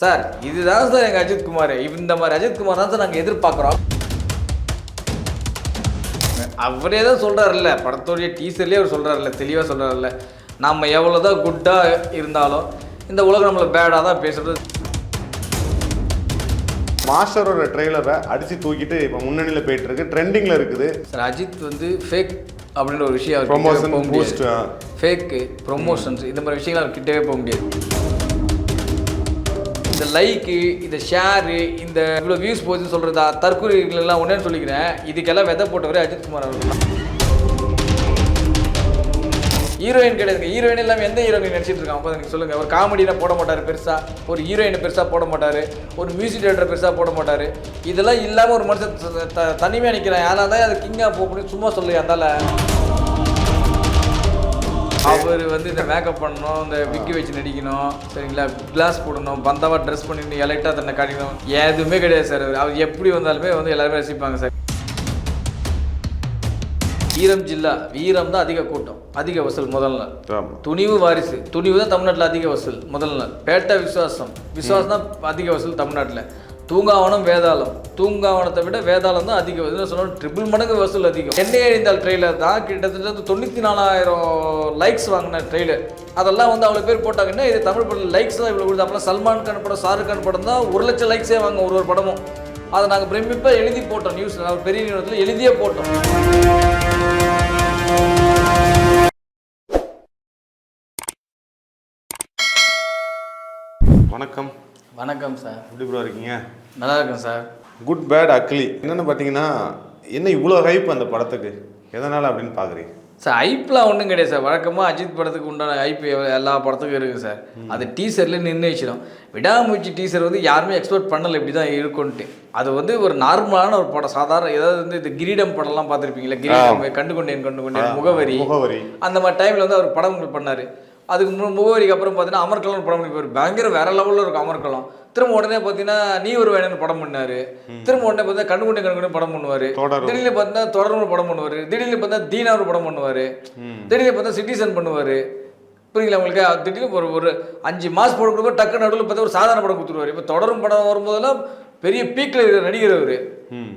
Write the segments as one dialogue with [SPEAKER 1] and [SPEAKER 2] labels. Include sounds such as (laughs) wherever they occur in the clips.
[SPEAKER 1] Sir இதுதான் sir எங்கள் அஜித் குமார். இந்த மாதிரி அஜித் குமார் தான் சார் நாங்கள் எதிர்பார்க்குறோம். அவரே தான் சொல்கிறாருல்ல படத்தோடைய டீசர்லேயே அவர் சொல்கிறாருல்ல தெளிவாக சொல்கிறாருல்ல நம்ம எவ்வளோ தான் குட்டாக இருந்தாலும் இந்த உலகம் நம்மளை பேடாக தான் பேசுகிறது
[SPEAKER 2] மாஸ்டரோட ட்ரெய்லரை அடிச்சு தூக்கிட்டு இப்போ முன்னணியில் போயிட்டு இருக்கு ட்ரெண்டிங்ல இருக்குது.
[SPEAKER 1] சார் அஜித் வந்து ஃபேக் அப்படின்ற ஒரு விஷயம். முடியாது. ஃபேக்கு ப்ரொமோஷன்ஸ் இந்த மாதிரி விஷயங்கள் அவர் கிட்டவே போக முடியாது. இந்த லைக்கு இந்த ஷேரு இந்த இவ்வளோ வியூஸ் போகுதுன்னு சொல்கிறதா தற்கொலைகள் ஒன்றேன்னு சொல்லிக்கிறேன். இதுக்கெல்லாம் விதை போட்டவரே அஜித் குமார் அவர்கள் ஹீரோயின் கிடையாது. ஹீரோயின் இல்லாமல் எந்த ஹீரோயின் நடிச்சிட்டு இருக்கான்? அப்போ எனக்கு சொல்லுங்கள் ஒரு காமெடியில் போட மாட்டார் பெருசாக ஒரு ஹீரோயினை பெருசாக போட மாட்டார். ஒரு மியூசிக் டேரக்டர் பெருசாக போட மாட்டார். இதெல்லாம் இல்லாமல் ஒரு மனுஷன் த- தனிமையாக நிற்கிறான் யாராக தான் அது கிங்காக போகணும்னு சும்மா சொல்லு அந்தால அவர் வந்து இந்த மேக்கப் பண்ணணும் இந்த விக்கி வச்சு நடிக்கணும் சரிங்களா? கிளாஸ் போடணும் பந்தாவா ட்ரெஸ் பண்ணிட்டு எலைட்டாக தன்னை காட்டிக்கணும் எதுவுமே கிடையாது சார் அவர். எப்படி வந்தாலுமே வந்து எல்லாருமே ரசிப்பாங்க சார். வீரம் ஜில்லா. வீரம் தான் அதிக கூட்டம். அதிக வசூல் முதல் நாள். துணிவு வாரிசு. துணிவு தான் தமிழ்நாட்டில் அதிக வசூல் முதல் நாள். பேட்டை விசுவாசம். விசுவாசம் தான் அதிக வசூல் தமிழ்நாட்டில். தூங்காவனம் வேதாளம். தூங்காவனத்தை விட வேதாளம் தான் அதிக வசூல் சொன்னால் ட்ரிபிள் மடங்கு வசூல் அதிகம். என்னை அழிந்தால் ட்ரெய்லர் தான். கிட்டத்தட்ட தொண்ணூற்றி நாலாயிரம் லைக்ஸ் வாங்கின ட்ரெய்லர் அதெல்லாம் வந்து அவ்வளோ பேர் போட்டாங்கன்னா இது தமிழ் படம் லைக்ஸ் தான் இவ்வளோ கொடுத்து அப்புறம் சல்மான் கான் படம் ஷாருக் கான் படம் தான் ஒரு லட்சம் லைக்ஸே வாங்க ஒரு ஒரு படமும். அதை நாங்கள் பிரமிப்பாக எழுதி போட்டோம் நியூஸ் பெரிய நிறுவனத்தில் எழுதியே போட்டோம்.
[SPEAKER 2] வணக்கம்.
[SPEAKER 1] வணக்கம் சார்.
[SPEAKER 2] எப்படி ப்ரோ இருக்கீங்க?
[SPEAKER 1] நல்லா இருக்கேன் சார்.
[SPEAKER 2] குட் பேட் அக்லி என்னன்னு பார்த்தீங்கன்னா என்ன இவ்வளோ ஹைப் அந்த படத்துக்கு? எதனால் அப்படின்னு பார்க்குறீங்க?
[SPEAKER 1] சார் ஐப்லாம் ஒன்றும் கிடையாது சார். வழக்கமாக அஜித் படத்துக்கு உண்டான ஐப் எல்லா படத்துக்கும் இருக்குது சார். அது டீசரில் நிர்ணயிச்சிடும் விடாமுயற்சி டீசர் வந்து யாருமே எக்ஸ்பெக்ட் பண்ணலை இப்படி தான் இருக்கும்ன்ட்டு. அது வந்து ஒரு நார்மலான ஒரு படம். சாதாரண ஏதாவது வந்து இந்த கிரீடம் படம்லாம் பார்த்துருப்பீங்களா கிரீடம் கண்டு கொண்டேன் கண்டு கொண்டேன் முகவரி.
[SPEAKER 2] முகவரி.
[SPEAKER 1] அந்த மாதிரி டைமில் வந்து அவர் படங்கள் பண்ணார். அதுக்கு முன் முகவரிக்கு அப்புறம் பார்த்தீங்கன்னா அமர்கலம் படம் போய் பயங்கர வேற லெவலில் இருக்கும் அமர்கலம் திரும்ப உடனே பார்த்தீங்கன்னா நீ ஒரு வேணும்னு படம் பண்ணாரு. திரும்ப உடனே பார்த்தா கண்ணு கொண்டே கண்ணு படம் பண்ணுவார். திடீர்னு பார்த்தா தொடர்ந்து படம் பண்ணுவார். திடீர்னு பார்த்தா தீனா ஒரு படம் பண்ணுவார். திடீர்னு பார்த்தா சிட்டிசன் பண்ணுவார். புரியுங்களா உங்களுக்கு? திடீர்னு ஒரு ஒரு அஞ்சு மாதம் படம் கொடுக்கும் டக்கு நடுவில் பார்த்தா ஒரு சாதாரண படம் கொடுத்துருவாரு. இப்போ தொடரும் படம் வரும்போதெல்லாம் பெரிய பீக்கில் இருக்கிற நடிகர் அவர்.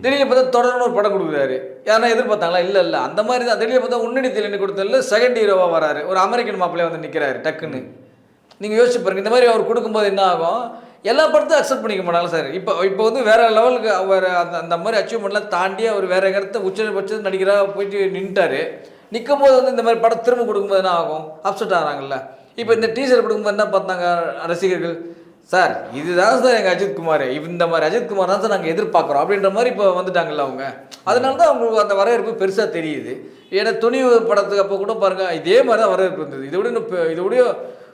[SPEAKER 1] திடீர்னு பார்த்தா தொடர்ந்து ஒரு படம் கொடுக்குறாரு. யாரா எதிர்பார்த்தாங்களா? இல்லை இல்லை. அந்த மாதிரி தான். திடீர்னு பார்த்தா உன்னடி திலனி கொடுத்ததில் செகண்ட் ஹீரோவாக வராரு. ஒரு அமெரிக்கன் மாப்பிள்ளைய வந்து நிற்கிறாரு டக்குன்னு. நீங்கள் யோசிச்சு பாருங்க இந்த மாதிரி அவர் கொடுக்கும்போது என்ன ஆகும்? எல்லா படத்தையும் அக்செப்ட் பண்ணிக்க மாட்டாங்க சார் இப்போ இப்போ வந்து வேற லெவலுக்கு அவர் அந்த அந்த மாதிரி அச்சீவ்மெண்ட்லாம் தாண்டி அவர் வேற இடத்த உச்சபட்சம் நடிகராக போயிட்டு நின்ட்டாரு. நிற்கும் போது வந்து இந்த மாதிரி படம் திரும்ப கொடுக்கும்போது என்ன ஆகும்? அப்செட் ஆகிறாங்கல்ல. இப்போ இந்த டீசர் கொடுக்கும்போது என்ன பார்த்தாங்க ரசிகர்கள்? சார் இதுதான் சார் எங்கள் அஜித் குமார். இந்த மாதிரி அஜித் குமார் தான் சார் நாங்கள் எதிர்பார்க்குறோம் அப்படின்ற மாதிரி இப்போ வந்துட்டாங்கல்ல அவங்க. அதனால தான் அவங்களுக்கு அந்த வரவேற்பு பெருசாக தெரியுது. ஏன்னா துணிவு படத்துக்கு அப்போ கூட பாருங்கள் இதே மாதிரி தான் வரவேற்பு இருந்தது. இதை விட இன்னும் பெ- இதை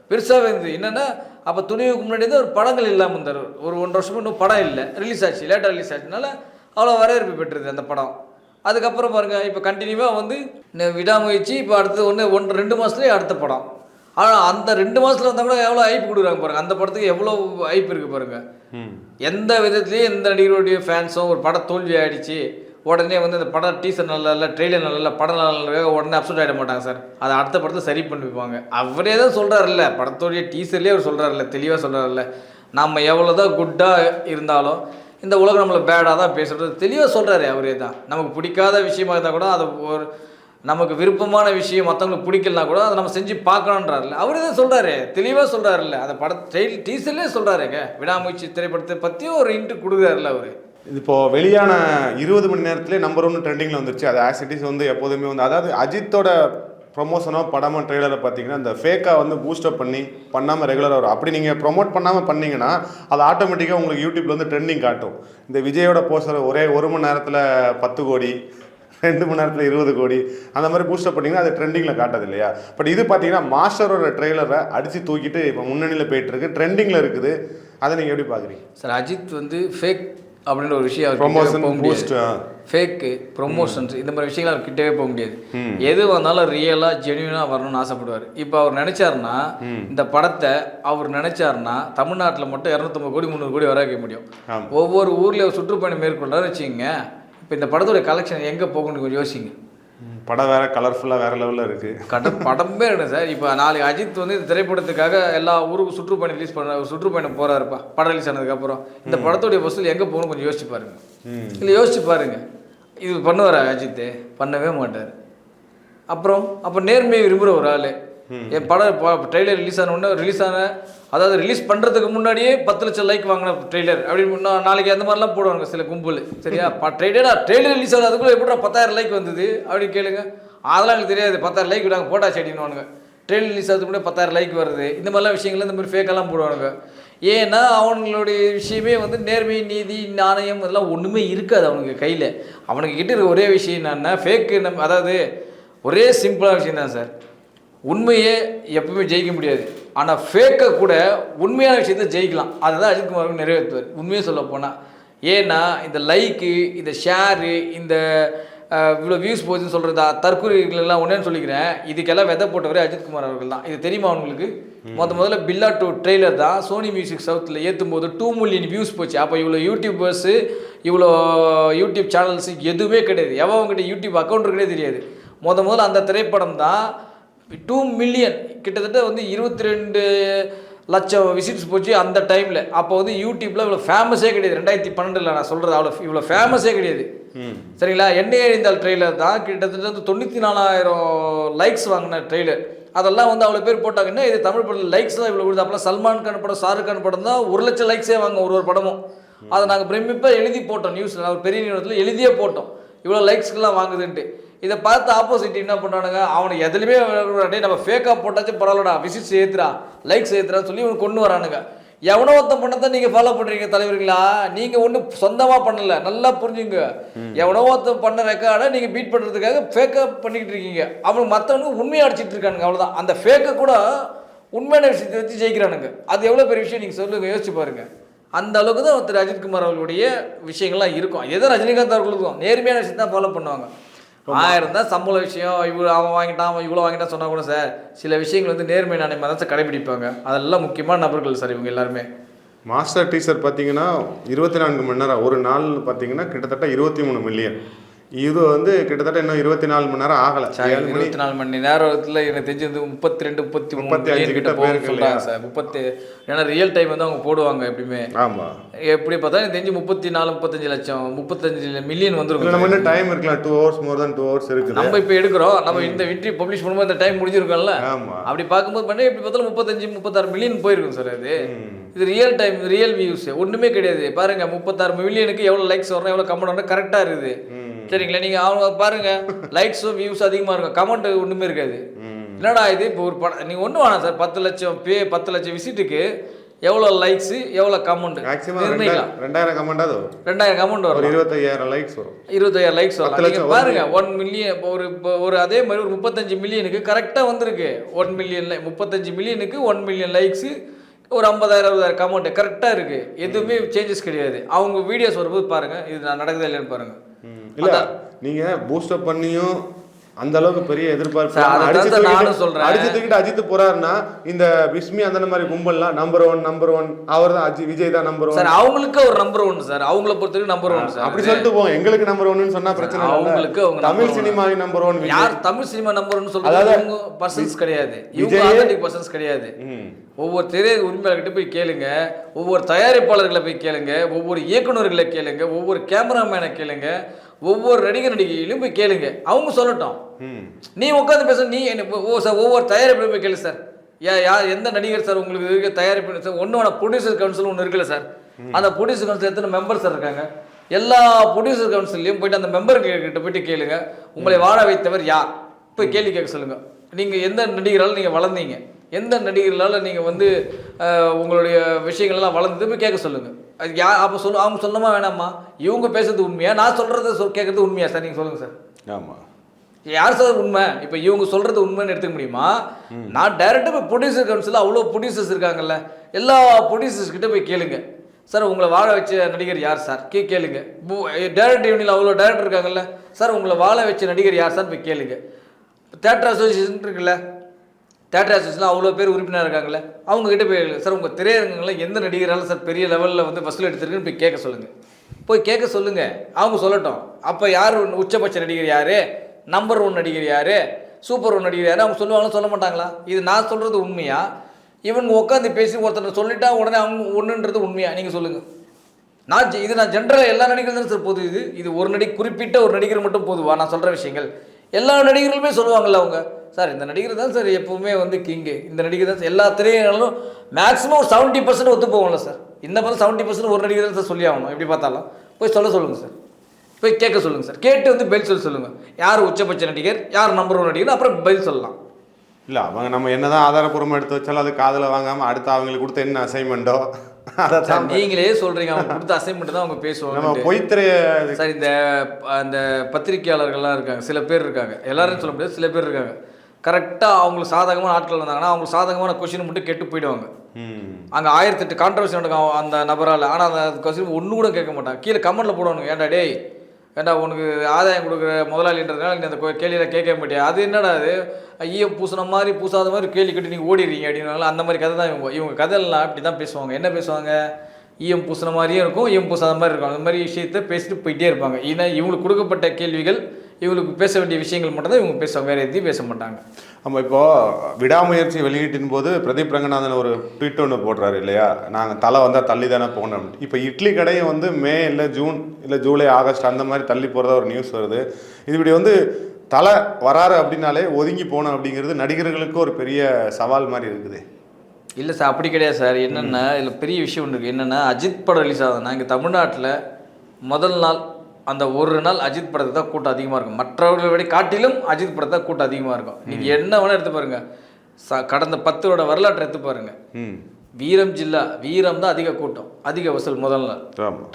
[SPEAKER 1] பெருசாகவே இருந்தது. என்னென்னா அப்போ துணிவுக்கு முன்னாடி வந்து ஒரு படங்கள் இல்லாமல் இருந்தார். ஒரு ஒன்றரை வருஷமா இன்னும் படம் இல்லை. ரிலீஸ் ஆச்சு. லேட்டாக ரிலீஸ் ஆச்சுனால அவ்வளோ வரவேற்பு பெற்றது அந்த படம். அதுக்கப்புறம் பாருங்கள் இப்போ கண்டினியூவாக வந்து விடாமுயற்சி இப்போ அடுத்து ஒன்று ஒன்று ரெண்டு மாதத்துலேயே அடுத்த படம். ஆனால் அந்த ரெண்டு மாதத்தில் வந்தால் கூட எவ்வளோ ஐப்பு கொடுக்குறாங்க பாருங்கள் அந்த படத்துக்கு எவ்வளோ ஐப்பு இருக்குது பாருங்கள் எந்த விதத்துலேயும் எந்த நடிகருடைய ஃபேன்ஸும் ஒரு படம் தோல்வி ஆயிடுச்சு. உடனே வந்து அந்த படம் டீசர் நல்லா இல்லை ட்ரெய்லர் நல்லா இல்லை படம் நல்லா இல்லை உடனே அப்செட் ஆகிட மாட்டாங்க சார் அதை அடுத்த படத்தை சரி பண்ணிப்பாங்க. அவரே தான் சொல்கிறாருல்ல படத்துடைய டீசர்லேயே அவர் சொல்கிறாருல்ல தெளிவாக சொல்கிறாருல்ல நம்ம எவ்வளோ தான் குட்டாக இருந்தாலும் இந்த உலகம் நம்மளை பேடாக தான் பேசுகிறது தெளிவாக சொல்கிறாரு அவரே தான். நமக்கு பிடிக்காத விஷயமா இருந்தால் கூட அதை ஒரு நமக்கு விருப்பமான விஷயம் மற்றவங்களுக்கு பிடிக்கலனா கூட அதை நம்ம செஞ்சு பார்க்கணுன்றாருல அவரே தான் சொல்கிறாரு தெளிவாக சொல்கிறாருல்ல அந்த பட டீசர்லேயே சொல்கிறாருங்க விடாமுயற்சி திரைப்படத்தை பற்றியும் ஒரு இன்ட்டு கொடுக்குறாருல அவர்.
[SPEAKER 2] இப்போது வெளியான இருபது மணி நேரத்திலே நம்பர் ஒன்று ட்ரெண்டிங்கில் வந்துருச்சு. அது ஆசிட்டிஸ் வந்து எப்போதுமே வந்து அதாவது அஜித்தோட ப்ரொமோஷனோ படமோ ட்ரெய்லரை பார்த்தீங்கன்னா இந்த ஃபேக்காக வந்து பூஸ்டப் பண்ணி பண்ணாமல் ரெகுலராக வரும் அப்படி நீங்கள் ப்ரொமோட் பண்ணாமல் பண்ணிங்கன்னா அது ஆட்டோமேட்டிக்காக உங்களுக்கு யூடியூப்பில் வந்து ட்ரெண்டிங் காட்டும். இந்த விஜயோட போஸ்டர் ஒரே ஒரு மணி நேரத்தில் பத்து கோடி ரெண்டு மணி நேரத்தில் இருபது கோடி அந்த மாதிரி பூஸ்டப் பண்ணிங்கன்னா அது ட்ரெண்டிங்கில் காட்டாது இல்லையா பட் இது பார்த்தீங்கன்னா மாஸ்டரோட ட்ரெய்லரை அடித்து தூக்கிட்டு இப்போ முன்னணியில் போயிட்டுருக்கு ட்ரெண்டிங்கில் இருக்குது. அதை நீங்கள் எப்படி பார்க்குறீங்க
[SPEAKER 1] சார் அஜித் வந்து ஃபேக் அப்படின்ற ஒரு விஷயம் போக முடியாது.
[SPEAKER 2] ஆ.
[SPEAKER 1] ஃபேக்கு ப்ரொமோஷன்ஸ் இந்த மாதிரி விஷயங்கள் அவர் கிட்டவே போக முடியாது. எது வந்தாலும் ரியலாக ஜென்யூனாக வரணும்னு ஆசைப்படுவார். இப்போ அவர் நினைச்சாருன்னா இந்த படத்தை அவர் நினைச்சாருன்னா தமிழ்நாட்டில் மட்டும் இரநூத்தம்பது கோடி முந்நூறு கோடி வர வைக்க முடியும். ஒவ்வொரு ஊர்லேயும் சுற்றுப்பயணம் மேற்கொண்டாரு வச்சுக்கோங்க. இப்போ இந்த படத்தோட கலெக்ஷன் எங்கே போகணும்னு கொஞ்சம் யோசிங்க.
[SPEAKER 2] படம் வேற கலர்ஃபுல்லாக வேற லெவலில் இருக்கு.
[SPEAKER 1] கட படமே இருக்கு சார். இப்போ நாளைக்கு அஜித் வந்து இந்த திரைப்படத்துக்காக எல்லா ஊருக்கு சுற்றுப்பயணம் ரிலீஸ் பண்ண சுற்றுப்பயணம் போறாருப்பா. படம் ரிலீஸ் ஆனதுக்கப்புறம் இந்த படத்துடைய வசூல் எங்கே போகணும் கொஞ்சம் யோசிச்சு பாருங்க. இல்லை யோசிச்சு பாருங்க. இது பண்ணுவாரா அஜித்? பண்ணவே மாட்டார். அப்புறம் அப்போ நேர்மையை விரும்புகிற ஒரு ஆள். என் படம் ட்ரெய்லர் ரிலீஸ் ஆன உடனே ரிலீஸ் ஆன அதாவது ரிலீஸ் பண்ணுறதுக்கு முன்னாடியே பத்து லட்சம் லைக் வாங்கின ட்ரெய்லர் அப்படின்னு நாளைக்கு அந்த மாதிரிலாம் போடுவாங்க சில கும்பல். சரியா? ட்ரெய்லரா ட்ரெய்லர் ரிலீஸ் ஆகுது அதுக்குள்ளே எப்படிடா பத்தாயிரம் லைக் வந்தது? அப்படின்னு கேளுங்க. அதெல்லாம் எனக்கு தெரியாது. பத்தாயிரம் லைக் விடாங்க போட்டா செடின்னு ட்ரெய்லர் ரிலீஸ் ஆகிறதுக்கு முன்னாடி பத்தாயிரம் லைக் வருது. இந்த மாதிரிலாம் விஷயங்கள் இந்த மாதிரி ஃபேக்கெல்லாம் போடுவானுங்க. ஏன்னா அவனுங்களுடைய விஷயமே வந்து நேர்மை நீதி நாணயம் இதெல்லாம் ஒன்றுமே இருக்காது அவனுக்கு கையில். அவனுக்கு கிட்ட இருக்க ஒரே விஷயம் என்னன்னா ஃபேக்கு நம்ம அதாவது ஒரே சிம்பிளான விஷயம் தான் சார். உண்மையே எப்பவுமே ஜெயிக்க முடியாது. ஆனால் ஃபேக்கை கூட உண்மையான விஷயத்தை ஜெயிக்கலாம். அதுதான் அஜித்குமார் அவர்கள் நிறைவேற்றுவார். உண்மையை சொல்ல போனால் ஏன்னா இந்த லைக்கு இந்த ஷேரு இந்த இவ்வளோ வியூஸ் போகுதுன்னு சொல்கிறதா தற்கொலைகள் எல்லாம் ஒன்றேன்னு சொல்லிக்கிறேன். இதுக்கெல்லாம் விதை போட்டவரே அஜித்குமார் அவர்கள் தான். இது தெரியுமா உங்களுக்கு? முத முதல்ல பில்லா டூ ட்ரெய்லர் தான் சோனி மியூசிக் சவுத்தில் ஏற்றும் போது டூ மில்லியன் வியூஸ் போச்சு. அப்போ இவ்வளோ யூடியூபர்ஸு இவ்வளோ யூடியூப் சேனல்ஸு எதுவுமே கிடையாது. எவங்கிட்ட யூடியூப் அக்கௌண்ட் இருக்கே தெரியாது. முத முதல்ல அந்த திரைப்படம் தான் டூ மில்லியன் கிட்டத்தட்ட வந்து இருபத்தி ரெண்டு லட்சம் விசிட்ஸ் போச்சு அந்த டைமில் அப்போ வந்து யூடியூப்பில் இவ்வளோ ஃபேமஸே கிடையாது. ரெண்டாயிரத்தி பன்னெண்டில் நான் சொல்கிறது அவ்வளோ இவ்வளோ ஃபேமஸே கிடையாது. சரிங்களா? எண்ணெய் எறிந்தால் ட்ரெய்லர் தான். கிட்டத்தட்ட வந்து தொண்ணூற்றி நாலாயிரம் லைக்ஸ் வாங்கின ட்ரெய்லர் அதெல்லாம் வந்து அவ்வளோ பேர் போட்டாங்கன்னா இது தமிழ் படத்தில் லைக்ஸ் தான் இவ்வளோ விழுது? அப்போலாம் சல்மான் கான் படம் ஷாருக் கான் படம் தான் ஒரு லட்சம் லைக்ஸே வாங்க ஒரு ஒரு படமும். அதை நாங்கள் பிரமிப்பாக எழுதி போட்டோம் நியூஸில் ஒரு பெரிய நிறுவனத்தில் எழுதியே போட்டோம். இவ்வளோ லைக்ஸ்க்கெல்லாம் வாங்குதுன்ட்டு. இதை பார்த்து ஆப்போசிட் என்ன பண்ணுறானுங்க அவனுக்கு எதுலையுமே நம்ம ஃபேக்காக போட்டாச்சும் பரவாயில்லடா விசிட்ஸ் ஏற்றுறா லைக்ஸ் ஏற்றுறான்னு சொல்லி இவனுக்கு கொண்டு வரானுங்க. எவனோ ஒருத்தன் பண்ணதான் நீங்கள் ஃபாலோ பண்ணுறீங்க தலைவர்களா? நீங்கள் ஒன்றும் சொந்தமாக பண்ணல. நல்லா புரிஞ்சுங்க. எவனோ ஒருத்தன் பண்ண ரெக்கார்டை நீங்கள் பீட் பண்ணுறதுக்காக ஃபேக்காக பண்ணிக்கிட்டு இருக்கீங்க. அவனுக்கு மற்றவனுக்கு உண்மையாக அடிச்சிட்டு இருக்கானுங்க அவ்வளோதான் அந்த ஃபேக்கை கூட உண்மையான விஷயத்தை வச்சு ஜெயிக்கிறானுங்க. அது எவ்வளோ பெரிய விஷயம் நீங்கள் சொல்லுங்க யோசிச்சு பாருங்க. அந்த அளவுக்கு தான் திரு அஜித்குமார் அவர்களுடைய விஷயங்கள்லாம் இருக்கும். எதோ ரஜினிகாந்த் அவர்களுக்கும். நேர்மையான விஷயத்தை தான் ஃபாலோ பண்ணுவாங்க. ஆயிரம் தான் சம்பள விஷயம் இவ்வளோ அவன் வாங்கிட்டான் அவன் இவ்வளோ வாங்கிட்டான் சொன்னா கூட சார் சில விஷயங்கள் வந்து நேர்மை நாணயம் தான் கடைபிடிப்பாங்க. அதெல்லாம் முக்கியமான நபர்கள் சார் இவங்க எல்லாருமே.
[SPEAKER 2] மாஸ்டர் டீசர் பார்த்தீங்கன்னா இருபத்தி நான்கு மணி நேரம் ஒரு நாள் பார்த்தீங்கன்னா கிட்டத்தட்ட இருபத்தி மூணு மில்லியன் இது வந்து கிட்டத்தட்ட இன்னும் இருபத்தி நாலு மணி நேரம் ஆகலை.
[SPEAKER 1] இருபத்தி நாலு மணி நேரத்தில் எனக்கு தெரிஞ்சு வந்து முப்பத்தி ரெண்டு முப்பத்தி
[SPEAKER 2] முப்பத்தி அஞ்சு கிட்ட போயிருக்கு
[SPEAKER 1] சொல்கிறாங்க சார். முப்பத்தி ஏன்னா ரியல் டைம் வந்து அவங்க போடுவாங்க எப்படியுமே.
[SPEAKER 2] ஆமாம்
[SPEAKER 1] எப்படி பார்த்தா எனக்கு தெரிஞ்சு முப்பத்தி நாலு முப்பத்தஞ்சு லட்சம் முப்பத்தஞ்சு மில்லியன் வந்துருக்கும்
[SPEAKER 2] நம்ம இன்னும் டைம் இருக்கலாம் டூ ஹவர்ஸ் மோர் தான் டூ ஹவர்ஸ் இருக்குது.
[SPEAKER 1] நம்ம இப்போ எடுக்கிறோம். நம்ம இந்த விட்ரி பப்ளிஷ் பண்ணும்போது இந்த டைம் முடிஞ்சிருக்கோம்ல. அப்படி பார்க்கும்போது பண்ணி எப்படி பார்த்தாலும் முப்பத்தஞ்சு முப்பத்தாறு மில்லியன் போயிருக்கும் சார் அது. இது ரியல் டைம் ரியல் வியூஸ் ஒன்றுமே கிடையாது. பாருங்க முப்பத்தாறு மில்லியனுக்கு எவ்வளோ லைக்ஸ் வரும் எவ்வளோ கமெண்ட் வரும் கரெக்டாக இருக்குது. சரிங்களா? நீங்கள் அவங்க பாருங்க. லைக்ஸும் வியூஸ் அதிகமாக இருக்கும். கமெண்ட் ஒன்றுமே இருக்காது. என்னடா இது? இப்போ ஒரு படம் நீங்கள் ஒன்றும் வேணாம் சார். பத்து லட்சம் பே பத்து லட்சம் விசிட்டுக்கு எவ்வளோ லைக்ஸு எவ்வளோ கமெண்ட்
[SPEAKER 2] மேக்ஸிமம்
[SPEAKER 1] நிர்ணயிக்கலாம்
[SPEAKER 2] ரெண்டாயிரம் கமெண்டாவது வரும்.
[SPEAKER 1] ரெண்டாயிரம் கமெண்ட் வரும்.
[SPEAKER 2] இருபத்தையாயிரம் லைக்ஸ் வரும்
[SPEAKER 1] இருபத்தாயிரம் லைக்ஸ்
[SPEAKER 2] லட்சம்
[SPEAKER 1] நீங்கள் பாருங்க ஒன் மில்லியன் இப்போ ஒரு இப்போ ஒரு அதே மாதிரி ஒரு முப்பத்தஞ்சு மில்லியனுக்கு கரெக்டாக வந்திருக்கு. ஒன் மில்லியன் முப்பத்தஞ்சு மில்லியனுக்கு ஒன் மில்லியன் லைக்ஸு ஒரு ஐம்பதாயிரம் அறுபதாயிரம் கமெண்ட் கரெக்டாக இருக்குது எதுவுமே சேஞ்சஸ் கிடையாது. அவங்க வீடியோஸ் வரும்போது பாருங்க. இது நான் நடக்குதா இல்லைன்னு பாருங்க.
[SPEAKER 2] இல்ல நீங்க பூஸ்டப் பண்ணியும் அந்த அளவுக்கு பெரிய எதிர்பார்ப்பு அடிச்சு
[SPEAKER 1] நானும் சொல்றேன்.
[SPEAKER 2] அடிச்சு தூக்கிட்டு அஜித் போறாருன்னா இந்த பிஸ்மி அந்த மாதிரி கும்பல்லாம் நம்பர் ஒன் நம்பர் ஒன் அவர் தான் அஜி விஜய் தான் நம்பர் ஒன்
[SPEAKER 1] சார் அவங்களுக்கு ஒரு நம்பர் ஒன் சார். அவங்கள பொறுத்தவரைக்கும் நம்பர் ஒன் சார்.
[SPEAKER 2] அப்படி சொல்லிட்டு போவோம். எங்களுக்கு நம்பர் ஒன்னு சொன்னா பிரச்சனை இல்ல.
[SPEAKER 1] அவங்களுக்கு அவங்க
[SPEAKER 2] தமிழ். சினிமா நம்பர் ஒன்
[SPEAKER 1] யார் தமிழ் சினிமா நம்பர் ஒன் இவங்க பர்சன்ஸ் கிடையாது. இவங்க பர்சன்ஸ் கிடையாது. ஒவ்வொரு திரை உரிமையாளர்கிட்ட போய் கேளுங்க. ஒவ்வொரு தயாரிப்பாளர்களை போய் கேளுங்க. ஒவ்வொரு இயக்குனர்களை கேளுங்க. ஒவ்வொரு கேமராமேனை கேளுங்க. ஒவ்வொரு நடிகர் நடிகைகளையும் போய் கேளுங்க. அவங்க சொல்லட்டும். நீ உட்காந்து பேச நீ ஓ சார் ஒவ்வொரு தயாரிப்பிலும் போய் கேளு சார். யா யார் எந்த நடிகர் சார் உங்களுக்கு இருக்க தயாரிப்பு சார் ஒன்று ப்ரொடியூசர் கவுன்சில் ஒன்று இருக்குல்ல சார். அந்த ப்ரொடியூசர் கவுன்சில் எத்தனை மெம்பர் சார் இருக்காங்க? எல்லா ப்ரொடியூசர் கவுன்சிலையும் போயிட்டு அந்த மெம்பர் கிட்ட போயிட்டு கேளுங்க. உங்களை வாழ வைத்தவர் யார்? போய் கேள்வி கேட்க சொல்லுங்க. நீங்கள் எந்த நடிகரால் நீங்கள் வளர்ந்தீங்க? எந்த நடிகர்களால் நீங்கள் வந்து உங்களுடைய விஷயங்கள்லாம் வளர்ந்தது போய் கேட்க சொல்லுங்க. அது யா அப்போ சொல்லு அவங்க சொல்லணுமா வேணாமா இவங்க பேசுறது உண்மையா? நான் சொல்கிறத சொல் கேட்குறது உண்மையா சார்? நீங்கள் சொல்லுங்கள் சார்.
[SPEAKER 2] ஆமா.
[SPEAKER 1] யார் சார் உண்மை? இப்போ இவங்க சொல்றது உண்மைன்னு எடுத்துக்க முடியுமா? நான் டைரெக்டாக போய் ப்ரொடியூசர் கவுன்சில் அவ்வளோ ப்ரொடியூசர்ஸ் இருக்காங்கல்ல. எல்லா ப்ரொடியூசர்ஸ் கிட்ட போய் கேளுங்க. சார் உங்களை வாழ வச்ச நடிகர் யார் சார்? கே கேளுங்க. டேரக்டர் யூனியில் அவ்வளோ டேரக்டர் இருக்காங்கல்ல. சார் உங்களை வாழ வச்ச நடிகர் யார் சார்? போய் கேளுங்க. தேட்டர் அசோசியேஷன் இருக்குல்ல. தேட்டர் அசோசியேஷனில் அவ்வளோ பேர் உறுப்பினர் இருக்காங்களே அவங்கக்கிட்ட போய் சார் உங்கள் திரையரங்கங்களில் எந்த நடிகராலும் சார் பெரிய லெவலில் வந்து ஃபஸ்ட்டில் எடுத்துருக்குன்னு போய் கேட்க சொல்லுங்கள் போய் கேட்க சொல்லுங்கள் அவங்க சொல்லட்டும். அப்போ யார் உச்சபட்ச நடிகர் யார்? நம்பர் ஒன் நடிகர் யார்? சூப்பர் ஒன் நடிகர் யார்? அவங்க சொல்லுவாங்களும் சொல்ல மாட்டாங்களா? இது நான் சொல்கிறது உண்மையா? இவங்க உட்காந்து பேசி ஒருத்தர் சொல்லிட்டா உடனே அவங்க ஒன்றுன்றது உண்மையா? நீங்கள் சொல்லுங்கள் நான் ஜெ- இது நான் ஜென்ரலாக எல்லா நடிகர்களும் தான் சார் பொது இது. இது ஒரு நடி குறிப்பிட்ட ஒரு நடிகர் மட்டும் போதுவா? நான் சொல்கிற விஷயங்கள். எல்லா நடிகர்களுமே சொல்லுவாங்கள்ல அவங்க. சார் இந்த நடிகர் தான் சார் எப்பவுமே வந்து கிங்கு இந்த நடிகர் தான் சார். எல்லா திரையினாலும் மேக்ஸிமம் ஒரு செவன்ட்டி பர்சன்ட் ஒத்து போவோம்ல சார். இந்த மாதிரி செவன்ட்டி பர்சன்ட் ஒரு நடிகர் தான் சார் சொல்லி ஆகணும். எப்படி பார்த்தாலும். போய் சொல்ல சொல்லுங்கள் சார். போய் கேட்க சொல்லுங்கள் சார். கேட்டு வந்து பதில் சொல்ல சொல்லுங்கள் யார் உச்சபட்ச நடிகர் யார் நம்பர் ஒன் நடிகர் அப்புறம் பதில் சொல்லலாம்.
[SPEAKER 2] இல்லை அவங்க நம்ம என்னதான் ஆதாரப்பூர்வமாக எடுத்து வச்சாலும் அது காதில் வாங்காமல் அடுத்து அவங்களுக்கு கொடுத்த என்ன அசைன்மெண்ட்டோ அதை
[SPEAKER 1] சார்
[SPEAKER 2] தான்
[SPEAKER 1] நீங்களே சொல்கிறீங்க அவங்க கொடுத்த அசைன்மெண்ட் தான் அவங்க
[SPEAKER 2] நம்ம
[SPEAKER 1] பேசுவாங்க
[SPEAKER 2] பொய்த்திரைய
[SPEAKER 1] சார் இந்த அந்த பத்திரிக்கையாளர்கள்லாம் இருக்காங்க. சில பேர் இருக்காங்க. எல்லாரும் சொல்ல முடியாது. சில பேர் இருக்காங்க. கரெக்டாக அவங்களுக்கு சாதகமான ஆட்கள் வந்தாங்கன்னா அவங்களுக்கு சாதகமான கொஷின் மட்டும் கெட்டு போயிடுவாங்க.
[SPEAKER 2] அங்கே
[SPEAKER 1] அங்கே ஆயிரத்தெட்டு கான்ட்ரவர்சி நடக்கும் அந்த நபரால். ஆனால் அந்த கொஸ்டின் ஒன்று கூட கேட்க மாட்டாங்க கீழே கமெண்ட்டில் போடுவானுங்க. ஏன்டா டேய் ஏன்டா உனக்கு ஆதாயம் கொடுக்குற முதலாளின்றதுனால நீ அந்த கேள்வியில் கேட்க மாட்டியா? அது என்னடா அது ஐயோ பூசின மாதிரி பூசாத மாதிரி கேள்வி கட்டி நீங்கள் ஓடிடுறீங்க அப்படின்னால அந்த மாதிரி கதை தான் இவங்க. இவங்க கதையெல்லாம் அப்படி தான் பேசுவாங்க. என்ன பேசுவாங்க? ஈயம் பூசின மாதிரியும் இருக்கும் ஈயம் பூசாத மாதிரி இருக்கும். அந்த மாதிரி விஷயத்த பேசிட்டு போயிட்டே இருப்பாங்க. ஏன்னா இவங்களுக்கு கொடுக்கப்பட்ட கேள்விகள் இவங்களுக்கு பேச வேண்டிய விஷயங்கள் மட்டும் தான் இவங்க பேசுவாங்க. வேறு எதையும் பேச மாட்டாங்க.
[SPEAKER 2] நம்ம இப்போ விடாமுயற்சி வெளியீட்டின் போது பிரதீப் ரங்கநாதன் ஒரு ட்வீட் ஒன்று போடுறாரு இல்லையா? நாங்கள் தலை வந்தால் தள்ளி தானே போகணும் இப்போ இட்லி கடையும் வந்து மே இல்லை ஜூன் இல்லை ஜூலை ஆகஸ்ட் அந்த மாதிரி தள்ளி போகிறதா ஒரு நியூஸ் வருது. இது இப்படி வந்து தலை வராரு அப்படின்னாலே ஒதுங்கி போகணும் அப்படிங்கிறது நடிகர்களுக்கு ஒரு பெரிய சவால் மாதிரி இருக்குது.
[SPEAKER 1] இல்லை சார் அப்படி கிடையாது சார். என்னென்னா இதில் பெரிய விஷயம் ஒன்று இருக்குது என்னென்னா அஜித் படம் ரிலீஸ் ஆகுதுன்னா இங்கே தமிழ்நாட்டில் முதல் நாள் அந்த ஒரு நாள் அஜித் படத்துக்கு தான் கூட்டம் அதிகமாக இருக்கும். மற்றவர்களை விட காட்டிலும் அஜித் படத்தை கூட்டம் அதிகமாக இருக்கும். நீங்கள் என்ன வேணால் எடுத்து பாருங்கள் ச கடந்த பத்தோட வரலாற்றை எடுத்து பாருங்கள் வீரம் ஜில்லா வீரம் தான் அதிக கூட்டம் அதிக வசூல் முதல் நாள்.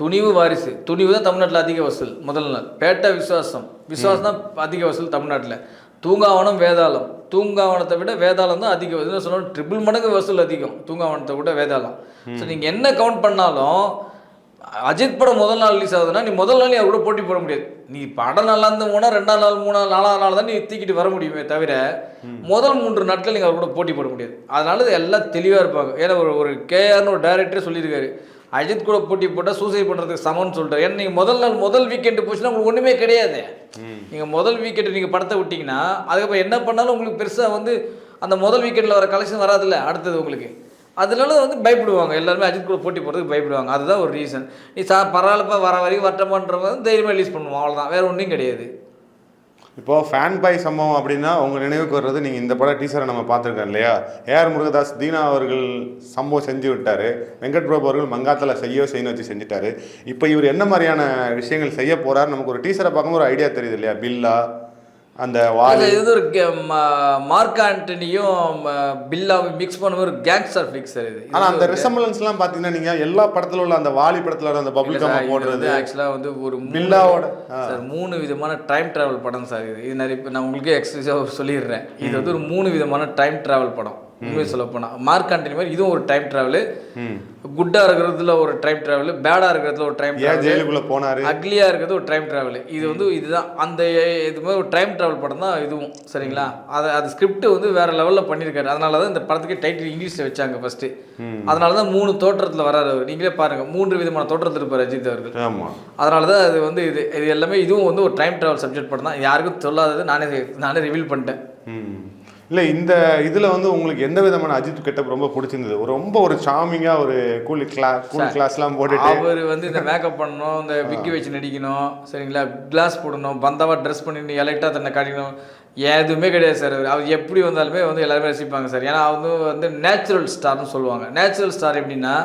[SPEAKER 1] துணிவு வாரிசு துணிவு தான் தமிழ்நாட்டில் அதிக வசூல் முதல் நாள். பேட்டை விசுவாசம் விசுவாசம் தான் அதிக வசூல் தமிழ்நாட்டில். தூங்காவனம் வேதாளம். தூங்காவனத்தை விட வேதாளம் தான் அதிக சொல்லணும் ட்ரிபிள் மடங்கு வசூல் அதிகம் தூங்காவனத்தை விட வேதாளம். ஸோ நீங்கள் என்ன கவுண்ட் பண்ணாலும் அஜித் படம் முதல் நாள் ரிலீஸ் ஆகுதுன்னா நீ முதல் நாள் அவர் கூட போட்டி போட முடியாது. நீ படம் நல்லா இருந்து போனால் ரெண்டாம் நாள் மூணாம் நாலாவது நாள் தான் நீ தூக்கிட்டு வர முடியுமே தவிர முதல் மூன்று நாட்கள் நீங்கள் அவர் கூட போட்டி போட முடியாது. அதனால இது எல்லாம் தெளிவாக இருப்பாங்க. ஏன்னா ஒரு ஒரு கேஆர்னு ஒரு டைரக்டரே சொல்லியிருக்காரு. அஜித் கூட போட்டி போட்டால் சூசைட் பண்ணுறதுக்கு சமம்னு சொல்லிட்டாரு. ஏன்னா நீங்கள் முதல் நாள் முதல் வீக்கெண்டு போச்சுன்னா உங்களுக்கு ஒன்றுமே கிடையாது. நீங்கள் முதல் வீக்கெண்டு நீங்கள் படத்தை விட்டிங்கன்னா அதுக்கப்புறம் என்ன பண்ணாலும் உங்களுக்கு பெருசாக வந்து அந்த முதல் வீக்கெண்டில் வர கலெக்ஷன் வராதுல்ல அடுத்தது உங்களுக்கு. அதனால வந்து பயப்படுவாங்க. எல்லாருமே அஜித் கூட போட்டி போடுறதுக்கு பயப்படுவாங்க. அதுதான் ஒரு ரீசன் நீ சா பரவாயில்லப்பா வர வரைக்கும் வரட்டமான்றவங்க தைரியமாக ரிலீஸ் பண்ணுவோம் அவ்வளோதான் வேறு ஒன்றும் கிடையாது.
[SPEAKER 2] இப்போ ஃபேன் பாய் சம்பவம் அப்படின்னா உங்கள் நினைவுக்கு வர்றது நீங்கள் இந்த பட டீசரை நம்ம பார்த்துருக்கோம் இல்லையா? ஏஆர் முருகதாஸ் தீனா அவர்கள் சம்பவம் செஞ்சு விட்டார். வெங்கட் பிரபு அவர்கள் மங்காத்தில் செய்யோ செய்யணும் வச்சு செஞ்சுட்டாரு. இப்போ இவர் என்ன மாதிரியான விஷயங்கள் செய்ய போகிறார் நமக்கு ஒரு டீசரை பார்க்கும்போது ஒரு ஐடியா தெரியுது இல்லையா? பில்லா அந்த வாலி
[SPEAKER 1] இது ஒரு மார்க் ஆண்டனியும் பில்லாவும் மிக்ஸ் பண்ணும்போது ஒரு கேங்ஸ்டர் ஃபிக்ஸ் சார் இது.
[SPEAKER 2] ஆனா அந்த ரிசம்பலன்ஸ்லாம் பார்த்தீங்கன்னா நீங்க எல்லா படத்துல உள்ள அந்த வாலி படத்துல வர அந்த பபுள் கம் போடுறது.
[SPEAKER 1] ஆக்சுவலாக வந்து ஒரு
[SPEAKER 2] பில்லாவோட.
[SPEAKER 1] சார் மூணு விதமான டைம் டிராவல் படம் சார் இது. இது நிறைய நான் உங்களுக்கே எக்ஸ்க்ளூசிவாக சொல்லிடுறேன். இது வந்து ஒரு மூணு விதமான டைம் டிராவல் படம். உண்மையை சொல்ல போனால் மார்க் ஆண்டனி மாதிரி இதுவும் ஒரு டைம் டிராவல். குட்டாக இருக்கிறதுல ஒரு டைம் டிராவல் பேடாக இருக்கிறதுல ஒரு டைம் டிராவல்
[SPEAKER 2] ஜெயிலுக்குள்ள போனாரு?
[SPEAKER 1] அக்லியாக இருக்கிறது ஒரு டைம் டிராவல் இது வந்து இதுதான். அந்த இது மாதிரி ஒரு டைம் டிராவல் படம் தான் இதுவும். சரிங்களா? அதை அது ஸ்கிரிப்ட் வந்து வேற லெவலில் பண்ணியிருக்காரு அதனால தான் இந்த படத்துக்கு டைட்டில் இங்கிலீஷில் வச்சாங்க ஃபர்ஸ்ட் அதனால தான் மூணு தோற்றத்தில் வராரு அவர். நீங்களே பாருங்க. மூன்று விதமான தோற்றத்தில் இருப்பார் அஜித் அவர்கள்.
[SPEAKER 2] ஆமா.
[SPEAKER 1] அதனால தான் அது வந்து இது இது எல்லாமே இதுவும் வந்து ஒரு டைம் டிராவல் சப்ஜெக்ட் படம் தான். யாருக்கும் சொல்லாதது நானே நானே ரிவீல் பண்ணிட்டேன்.
[SPEAKER 2] இல்ல இந்த இதுல வந்து உங்களுக்கு எந்த விதமான அஜித் கெட்டப் ரொம்ப பிடிச்சிருந்தது? ஒரு ரொம்ப ஒரு சாமிங்கா ஒரு கூல் கிளா கூல் கிளாஸ்லாம் போட்டுட்டு.
[SPEAKER 1] அவர் வந்து இந்த மேக்கப் பண்ணணும் இந்த விக்கி வச்சு நடிக்கணும் சரிங்களா? கிளாஸ் போடணும் பந்தாவா ட்ரெஸ் பண்ணி எலைட்டாக தன்னை காட்டிக்கணும் எதுவுமே கிடையாது சார் அவர். எப்படி வந்தாலுமே வந்து எல்லாருமே ரசிப்பாங்க சார். ஏன்னா அவங்க வந்து நேச்சுரல் ஸ்டார்னு சொல்லுவாங்க. நேச்சுரல் ஸ்டார் எப்படின்னா.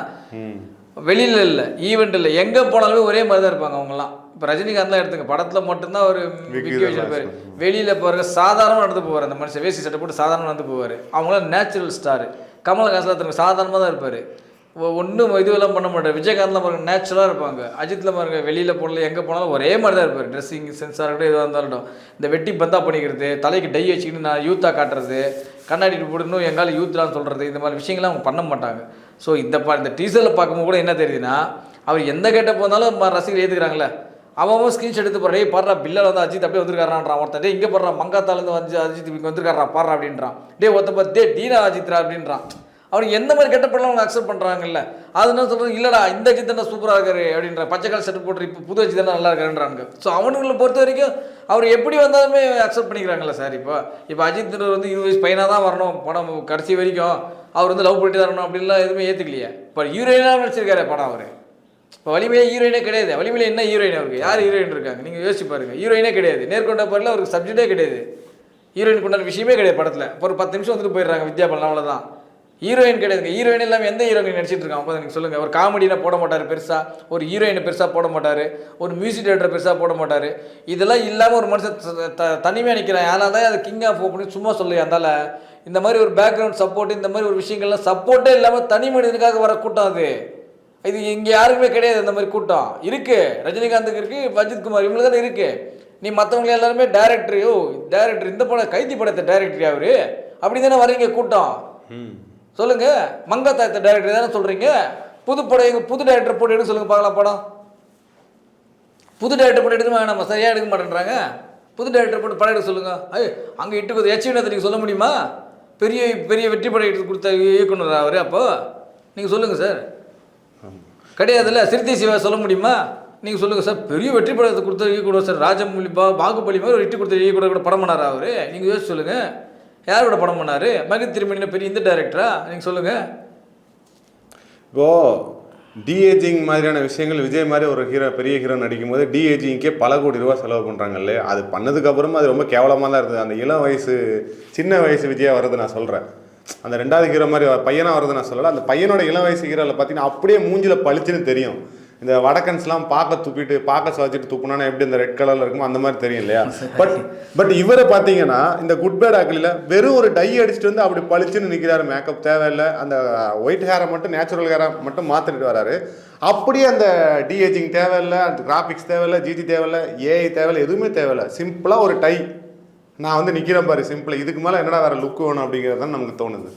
[SPEAKER 1] வெளியில இல்லை ஈவெண்ட் இல்லை. எங்கே போனாலுமே ஒரே மாதிரி தான் இருப்பாங்க அவங்கலாம் இப்போ ரஜினிகாந்த்லாம் எடுத்துங்க படத்தில் மட்டும்தான் ஒரு
[SPEAKER 2] விக்கி
[SPEAKER 1] வச்சிருப்பாரு. வெளியில் போகிற சாதாரணமாக நடந்து போவார். அந்த மனுஷன் வேஷ்டி சட்டை போட்டு சாதாரணமாக நடந்து போவார். அவங்களாம் நேச்சுரல் ஸ்டார் கமலஹாசன் தனக்கு சாதாரணமாக தான் இருப்பார் ஒன்றும் இதுவெல்லாம் பண்ண மாட்டார். விஜயகாந்த்லாம் பாருங்க நேச்சுரலாக இருப்பாங்க. அஜித்தில் பாருங்க வெளியில் போனல எங்கே போனாலும் ஒரே மாதிரி தான் இருப்பார் ட்ரெஸ்ஸிங் சென்ஸாக இருக்கட்டும் எதுவாக இருந்தாலும். இந்த வெட்டி பந்தா பண்ணிக்கிறது தலைக்கு டை வச்சுக்கிட்டு நான் யூத்தாக காட்டுறது கண்ணாடி போடணும் எங்கால யூத்லான்னு சொல்கிறது இந்த மாதிரி விஷயங்கள்லாம் அவங்க பண்ண மாட்டாங்க. ஸோ இந்த பா இந்த டீசரில் பார்க்கும்போது கூட என்ன தெரியுதுன்னா அவர் எந்த கேட்ட போனாலும் ரசிகர் ஏற்றுக்கிறாங்களே அவன் ஸ்க்ரீன்ஷாட் எடுத்து போடுறே பாடுறா பில்லில் வந்து அஜித் அப்படியே வந்துருக்காரான்றான் ஒருத்தன். டே இங்கே போடுறான் மங்காத்தாலேருந்து வந்து அஜித் இங்கே வந்துருக்காரா பாடுறா அப்படின்றான். டே ஒருத்த பார்த்து டே டீனா அஜித்ரா அப்படின்றான். அவனுக்கு எந்த மாதிரி கெட்ட படம் அவங்க அக்செப்ட் பண்ணுறாங்கல்ல அது என்ன சொல்கிறது இல்லைடா இந்த அஜித் தானே சூப்பராக இருக்காரு அப்படின்ற பச்சைக்கால் செட்டு போட்டு இப்போ புது அஜித் தானே நல்லா இருக்காருன்றாங்க ஸோ அவனுங்களை பொறுத்த வரைக்கும் அவர் எப்படி வந்தாலுமே அக்செப்ட் பண்ணிக்கிறாங்கல்ல சார் இப்போ. இப்போ அஜித் வந்து இருபது வயசு பையனாக தான் வரணும் படம் கடைசி வரைக்கும். அவர் வந்து லவ் பண்ணிட்டு தரணும் அப்படின்லாம் எதுவுமே ஏற்றுக்கலையே இப்போ ஹீரோயினாக நடிச்சிருக்காரு படம் அவர். இப்போ வலிமையே ஹீரோயினே கிடையாது. வலிமையில் என்ன ஹீரோயின் அவருக்கு? யார் ஹீரோயின் இருக்காங்க? நீங்கள் யோசிச்சு பாருங்க. ஹீரோயினே கிடையாது. நேர்கொண்ட பாரில் அவருக்கு சப்ஜெக்டே கிடையாது. ஹீரோயின் கொண்டாடுற விஷயமே கிடையாது படத்தில். இப்போ ஒரு பத்து நிமிஷம் வந்துட்டு போயிடுறாங்க வித்யா படம் அவ்வளோதான் ஹீரோயின் கிடையாதுங்க ஹீரோயின் இல்லாமல் எந்த ஹீரோயின் நடிச்சிட்டு இருக்காங்க அப்போ நீங்கள் சொல்லுங்கள் ஒரு காமெடியில் போட மாட்டார் பெருசாக ஒரு ஹீரோயினை பெருசாக போட மாட்டார். ஒரு மியூசிக் டேரக்டர் பெருசாக போட மாட்டார். இதெல்லாம் இல்லாமல் ஒரு மனுஷன் த- தனிமையாக நிற்கிறான் அதனால தான் அது கிங் ஆஃப் அப்படின்னு சும்மா சொல்லு அதனால் இந்த மாதிரி ஒரு பேக்ரவுண்ட் சப்போர்ட் இந்த மாதிரி ஒரு விஷயங்கள்லாம் சப்போர்ட்டே இல்லாமல் தனி மனிதனுக்காக வர கூட்டம் அது. இது இங்கே யாருக்குமே கிடையாது இந்த மாதிரி கூட்டம். இருக்குது ரஜினிகாந்துக்கு இருக்குது அஜித் குமார். இவங்களுக்கு தான் இருக்குது நீ மற்றவங்க எல்லாருமே டேரக்டர் ஓ டேரக்டர் இந்த படம் கைதி படத்தை டேரக்டர் அவரு அப்படி தானே வரீங்க கூட்டம்
[SPEAKER 2] சொல்லுங்கள்
[SPEAKER 1] சொல்லுங்க டைரக்டர் தானே சொல்றீங்க? புது படம் எங்க புது டைரக்டர் போட்டு எடுக்க சொல்லுங்க பார்க்கலாம் படம். புது டைரக்டர் போட்டு எடுக்க நம்ம சரியா எடுக்க மாட்டேன்றாங்க. புது டைரக்டர் போட்டு படம் எடுக்க சொல்லுங்க. ஐய் அங்கே இட்டு கொடுத்து எச் வினத்தை நீங்கள் சொல்ல முடியுமா? பெரிய பெரிய வெற்றி படம் எடுத்து கொடுத்த இயக்குனர் அவர் அப்போ. நீங்கள் சொல்லுங்கள் சார். கிடையாதுல்ல? சிறுத்தை சிவா சொல்ல முடியுமா? நீங்கள் சொல்லுங்கள் சார். பெரிய வெற்றி படத்தை கொடுத்த இயக்குனர் சார் ராஜமௌலி பாகுபலி மாதிரி ஒரு வெற்றி கொடுத்த இயக்குனர் கூட படம் பண்ணாரா அவர்? நீங்கள் யோசிச்சு சொல்லுங்கள் யார் கூட படம் பண்ணார்? மகித் திருமணியில் பெரிய இந்த டைரக்டரா நீங்கள் சொல்லுங்கள்
[SPEAKER 2] இப்போ டிஏஜிங் மாதிரியான விஷயங்கள் விஜய் மாதிரி ஒரு ஹீரோ பெரிய ஹீரோ நடிக்கும் போது டிஏஜிங்க்கே பல கோடி ரூபா செலவு பண்ணுறாங்க இல்லையா? அது பண்ணதுக்கப்புறமா அது ரொம்ப கேவலமாக தான் இருந்தது அந்த இளம் வயசு சின்ன வயசு விஜயா வர்றது நான் சொல்கிறேன் அந்த ரெண்டாவது ஹீரோ மாதிரி பையனாக வர்றது நான் சொல்லலை. அந்த பையனோட இளம் வயசு ஹீரோவில் பார்த்தீங்கன்னா அப்படியே மூஞ்சில் பளிச்சுன்னு தெரியும். இந்த வடக்கன்ஸ்லாம் பார்க்க துப்பிட்டு பார்க்க சுவச்சிட்டு துப்புனா எப்படி இந்த ரெட் கலரில் இருக்குமோ அந்த மாதிரி தெரியும் இல்லையா? பட் பட் இவரை பார்த்தீங்கன்னா இந்த குட் பேட் ஆக்கலில் வெறும் ஒரு டை அடிச்சுட்டு வந்து அப்படி பளிச்சுன்னு நிற்கிறாரு மேக்கப் தேவையில்லை. அந்த uh, ஒயிட் ஹேரை மட்டும் நேச்சுரல் ஹேரை மட்டும் மாற்றிட்டு வராரு. அப்படியே அந்த டிஏஜிங் தேவையில்லை அந்த கிராஃபிக்ஸ் தேவையில்லை ஜிஜி தேவையில்லை ஏஐ தேவையில்லை எதுவுமே தேவையில்லை. சிம்பிளாக ஒரு டை நான் வந்து நிற்கிறேன் பாரு சிம்பிளாக இதுக்கு மேலே என்னடா வேறு லுக் வேணும் அப்படிங்கிறது தான் நமக்கு தோணுது.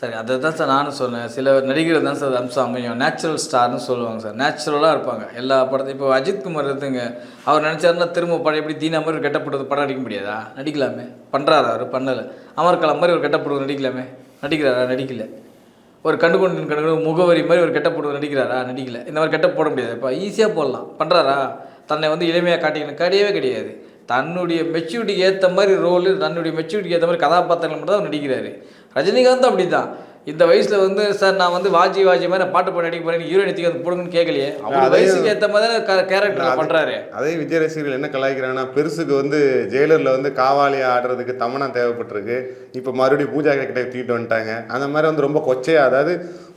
[SPEAKER 1] சரி அதை தான் சார் நானும் சொன்னேன். சில நடிகர்கள் தான் சார் அம்சம் அமையும். நேச்சுரல் ஸ்டார்னு சொல்லுவாங்க சார். நேச்சுரலாக இருப்பாங்க. எல்லா படத்தையும். இப்போ அஜித் குமார் இருக்குங்க அவர் நினச்சாருன்னா திரும்ப படம் எப்படி தீனா மாதிரி ஒரு கெட்டப்படுறது படம் நடிக்க முடியாதா? நடிக்கலாமே. பண்ணுறாரு அவர்? பண்ணலை. அமர்கலம் மாதிரி ஒரு கெட்டப்படுவது நடிக்கலாமே. நடிக்கிறாரா? நடிக்கல. ஒரு கண்டுகொண்டு கண்டு முகவரி மாதிரி ஒரு கெட்டப்படுவது நடிக்கிறாரா? நடிக்கல. இந்த மாதிரி கெட்ட போட முடியாது. இப்போ ஈஸியாக போடலாம். பண்ணுறாரா தன்னை வந்து இளமையாக காட்டிக்கணும். கிடையவே கிடையாது. தன்னுடைய மெச்சூரிட்டிக்கு ஏற்ற மாதிரி ரோலு தன்னுடைய மெச்சூரிட்டிக்கு ஏற்ற மாதிரி கதாபாத்திரங்கள் மட்டும் தான் அவர் நடிக்கிறாரு. ரஜினிகாந்த் அப்படி தான் இந்த வயசில் வந்து சார் நான் வந்து வாஜி வாஜி மாதிரி நான் பாட்டு பாடி நடிக்க போகிறேன் ஹீரோயின் எடுத்து போடுங்கன்னு கேட்கலையே. அவர் வயசுக்கு ஏற்ற மாதிரி கேரக்டர் பண்ணுறாரு
[SPEAKER 2] அதே விஜய் ரசிகர்கள் என்ன கலாய்க்கிறாங்கன்னா பெருசுக்கு வந்து ஜெயிலரில் வந்து காவாலியா ஆடுறதுக்கு தமனா தேவைப்பட்டிருக்கு. இப்போ மறுபடியும் பூஜா கிட்ட தூக்கிட்டு வந்துட்டாங்க. அந்த மாதிரி வந்து ரொம்ப கொச்சையா அதாவது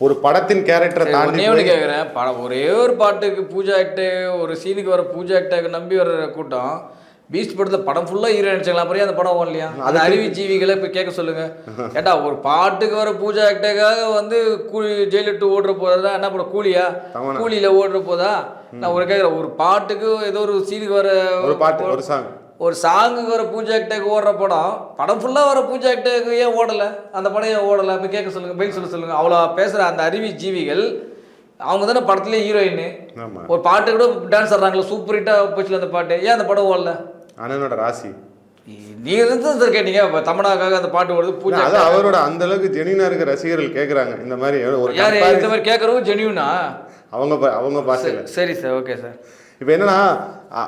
[SPEAKER 2] ஒரு படத்தின் கேரக்டரை தாண்டி
[SPEAKER 1] கேட்குறேன் படம் ஒரே ஒரு பாட்டுக்கு பூஜா ஆக்டு ஒரு சீனுக்கு வர பூஜா ஆக்டாக நம்பி வர கூட்டம். பீஸ்ட் படத்தில் படம் ஃபுல்லாக ஹீரோ நடிச்சாங்களா? அப்புறம் அந்த படம் ஓடலையா? அது அறிவி ஜீவிகளை இப்போ கேட்க சொல்லுங்க. (laughs) ஏட்டா ஒரு பாட்டுக்கு வர பூஜா ஆக்டாக வந்து கூலி ஜெயிலர் டூ ஓடுற போதா என்ன படம் கூலியா. கூலியில் ஓடுற போதா? நான் ஒரு கேட்குறேன் ஒரு பாட்டுக்கு ஏதோ ஒரு சீனுக்கு வர
[SPEAKER 2] ஒரு பாட்டு ஒரு சாங்
[SPEAKER 1] ஒரு சாங்குக்கு வர பூஜா ஆக்டேக்கு ஓடுற படம். படம் ஃபுல்லாக வர பூஜா ஆக்டேக்கு ஏன் ஓடலை? அந்த படம் ஏன் ஓடலை? அப்போ கேட்க சொல்லுங்கள் பதில் சொல்ல சொல்லுங்கள் அவ்வளோ பேசுகிற அந்த அறிவி ஜீவிகள் அவங்க தானே படத்துலேயே ஹீரோயின் ஒரு பாட்டு கூட டான்ஸ் ஆடுறாங்களே சூப்பர் ஹிட்டாக போச்சுல அந்த பாட்டு. ஏன் அந்த படம் ஓடல?
[SPEAKER 2] அண்ணனோட ராசி.
[SPEAKER 1] நீங்கள் தான் சார் கேட்டீங்க? தமிழாக்காக அந்த பாட்டு ஓடுது பூஜா
[SPEAKER 2] அது அவரோட அந்த அளவுக்கு ஜெனினா இருக்க ரசிகர்கள் கேக்குறாங்க. இந்த மாதிரி ஒரு
[SPEAKER 1] யார் இந்த மாதிரி கேட்குறவும் ஜெனியூனா
[SPEAKER 2] அவங்க அவங்க பாஷையில
[SPEAKER 1] சரி சார் ஓகே சார்
[SPEAKER 2] இப்போ என்னன்னா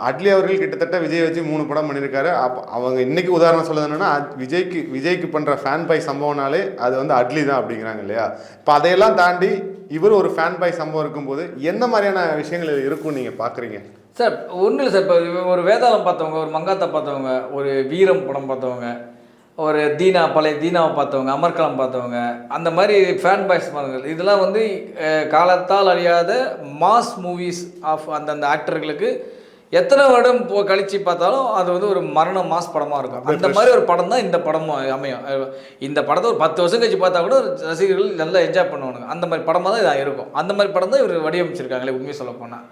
[SPEAKER 2] அட்லி அவர்கள் கிட்டத்தட்ட விஜய் வச்சு மூணு படம் பண்ணியிருக்காரு அப்ப அவங்க இன்னைக்கு உதாரணம் சொல்லுது என்னன்னா விஜய்க்கு விஜய்க்கு பண்ற ஃபேன் பை சம்பவம்னாலே அது வந்து அட்லி தான் அப்படிங்கிறாங்க இல்லையா? இப்போ அதையெல்லாம் தாண்டி இவர் ஒரு ஃபேன் பை சம்பவம் இருக்கும்போது என்ன மாதிரியான விஷயங்கள் இருக்கும் நீங்க பாக்குறீங்க?
[SPEAKER 1] சார் ஒன்றும் இல்லை சார். இப்போ ஒரு வேதாளம் பார்த்தவங்க ஒரு மங்காத்தா பார்த்தவங்க ஒரு வீரம் படம் பார்த்தவங்க ஒரு தீனா பழைய தீனாவை பார்த்தவங்க அமர்கலம் பார்த்தவங்க அந்த மாதிரி ஃபேன் பாய்ஸ் மரங்கள் இதெல்லாம் வந்து காலத்தால் அழியாத மாஸ் மூவிஸ் ஆஃப் அந்தந்த ஆக்டர்களுக்கு எத்தனை வருடம் போ கழிச்சு பார்த்தாலும் அது வந்து ஒரு மரண மாஸ் படமாக இருக்கும். அந்த மாதிரி ஒரு படம் தான் இந்த படமும் அமையும். இந்த படத்தை ஒரு பத்து வருஷம் கழிச்சு பார்த்தா கூட ரசிகர்கள் நல்லா என்ஜாய் பண்ணுவானுங்க. அந்த மாதிரி படமாக தான் இதாக இருக்கும். அந்த மாதிரி படம் தான் இவர் வடிவமைச்சிருக்காங்களே உண்மையை சொல்ல போனால்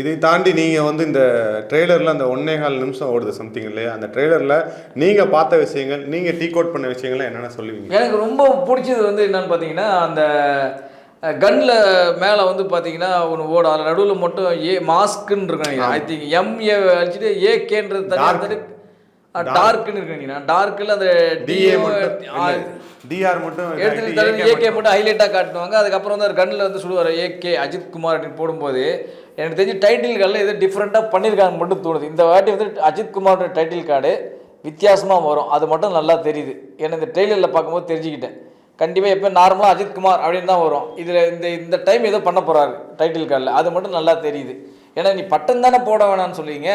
[SPEAKER 2] இதை தாண்டி நீங்க வந்து இந்த ட்ரெய்லர்ல அந்த ஒன்னே கால் நிமிஷம் ஓடுது சம்திங் இல்லையா? அந்த ட்ரெய்லர்ல நீங்க பார்த்த விஷயங்கள் நீங்க டீ கோட் பண்ண விஷயங்கள் என்னென்ன சொல்லுவீங்க?
[SPEAKER 1] எனக்கு ரொம்ப பிடிச்சது வந்து என்னன்னு பார்த்தீங்கன்னா அந்த கன்னில் மேலே வந்து பார்த்தீங்கன்னா ஒன்று ஓடும். அதில் நடுவில் மட்டும் ஏ மாஸ்க்குன்னு இருக்கும் ஐ திங்க் எம்ஏ அடிச்சுட்டு ஏகேன்றது. தனி டார்க்குன்னு இருக்கீங்க டார்க்கில் அந்த
[SPEAKER 2] டிஏ டிஆர் மட்டும்
[SPEAKER 1] ஏகே
[SPEAKER 2] மட்டும்.
[SPEAKER 1] ஹைலைட்டாக காட்டுவாங்க. அதுக்கப்புறம் வந்து கண்ணில் வந்து சுடுவார் ஏகே அஜித் குமார் அப்படின்னு போடும்போது. எனக்கு தெரிஞ்சு டைட்டில் கார்டில் எதோ டிஃப்ரெண்ட்டாக பண்ணியிருக்காங்க மட்டும் தோணுது. இந்த வாட்டி வந்து அஜித் குமாரோட டைட்டில் கார்டு வித்தியாசமாக வரும். அது மட்டும் நல்லா தெரியுது. ஏன்னா இந்த ட்ரெய்லரில் பார்க்கும்போது தெரிஞ்சுக்கிட்டேன். கண்டிப்பாக எப்போ நார்மலாக அஜித்குமார் அப்படின்னு தான் வரும். இதில் இந்த இந்த டைம் ஏதோ பண்ண போகிறாரு டைட்டில் கார்டில் அது மட்டும் நல்லா தெரியுது. ஏன்னா நீ பட்டம் தானே போட வேணாம்னு சொல்லுவீங்க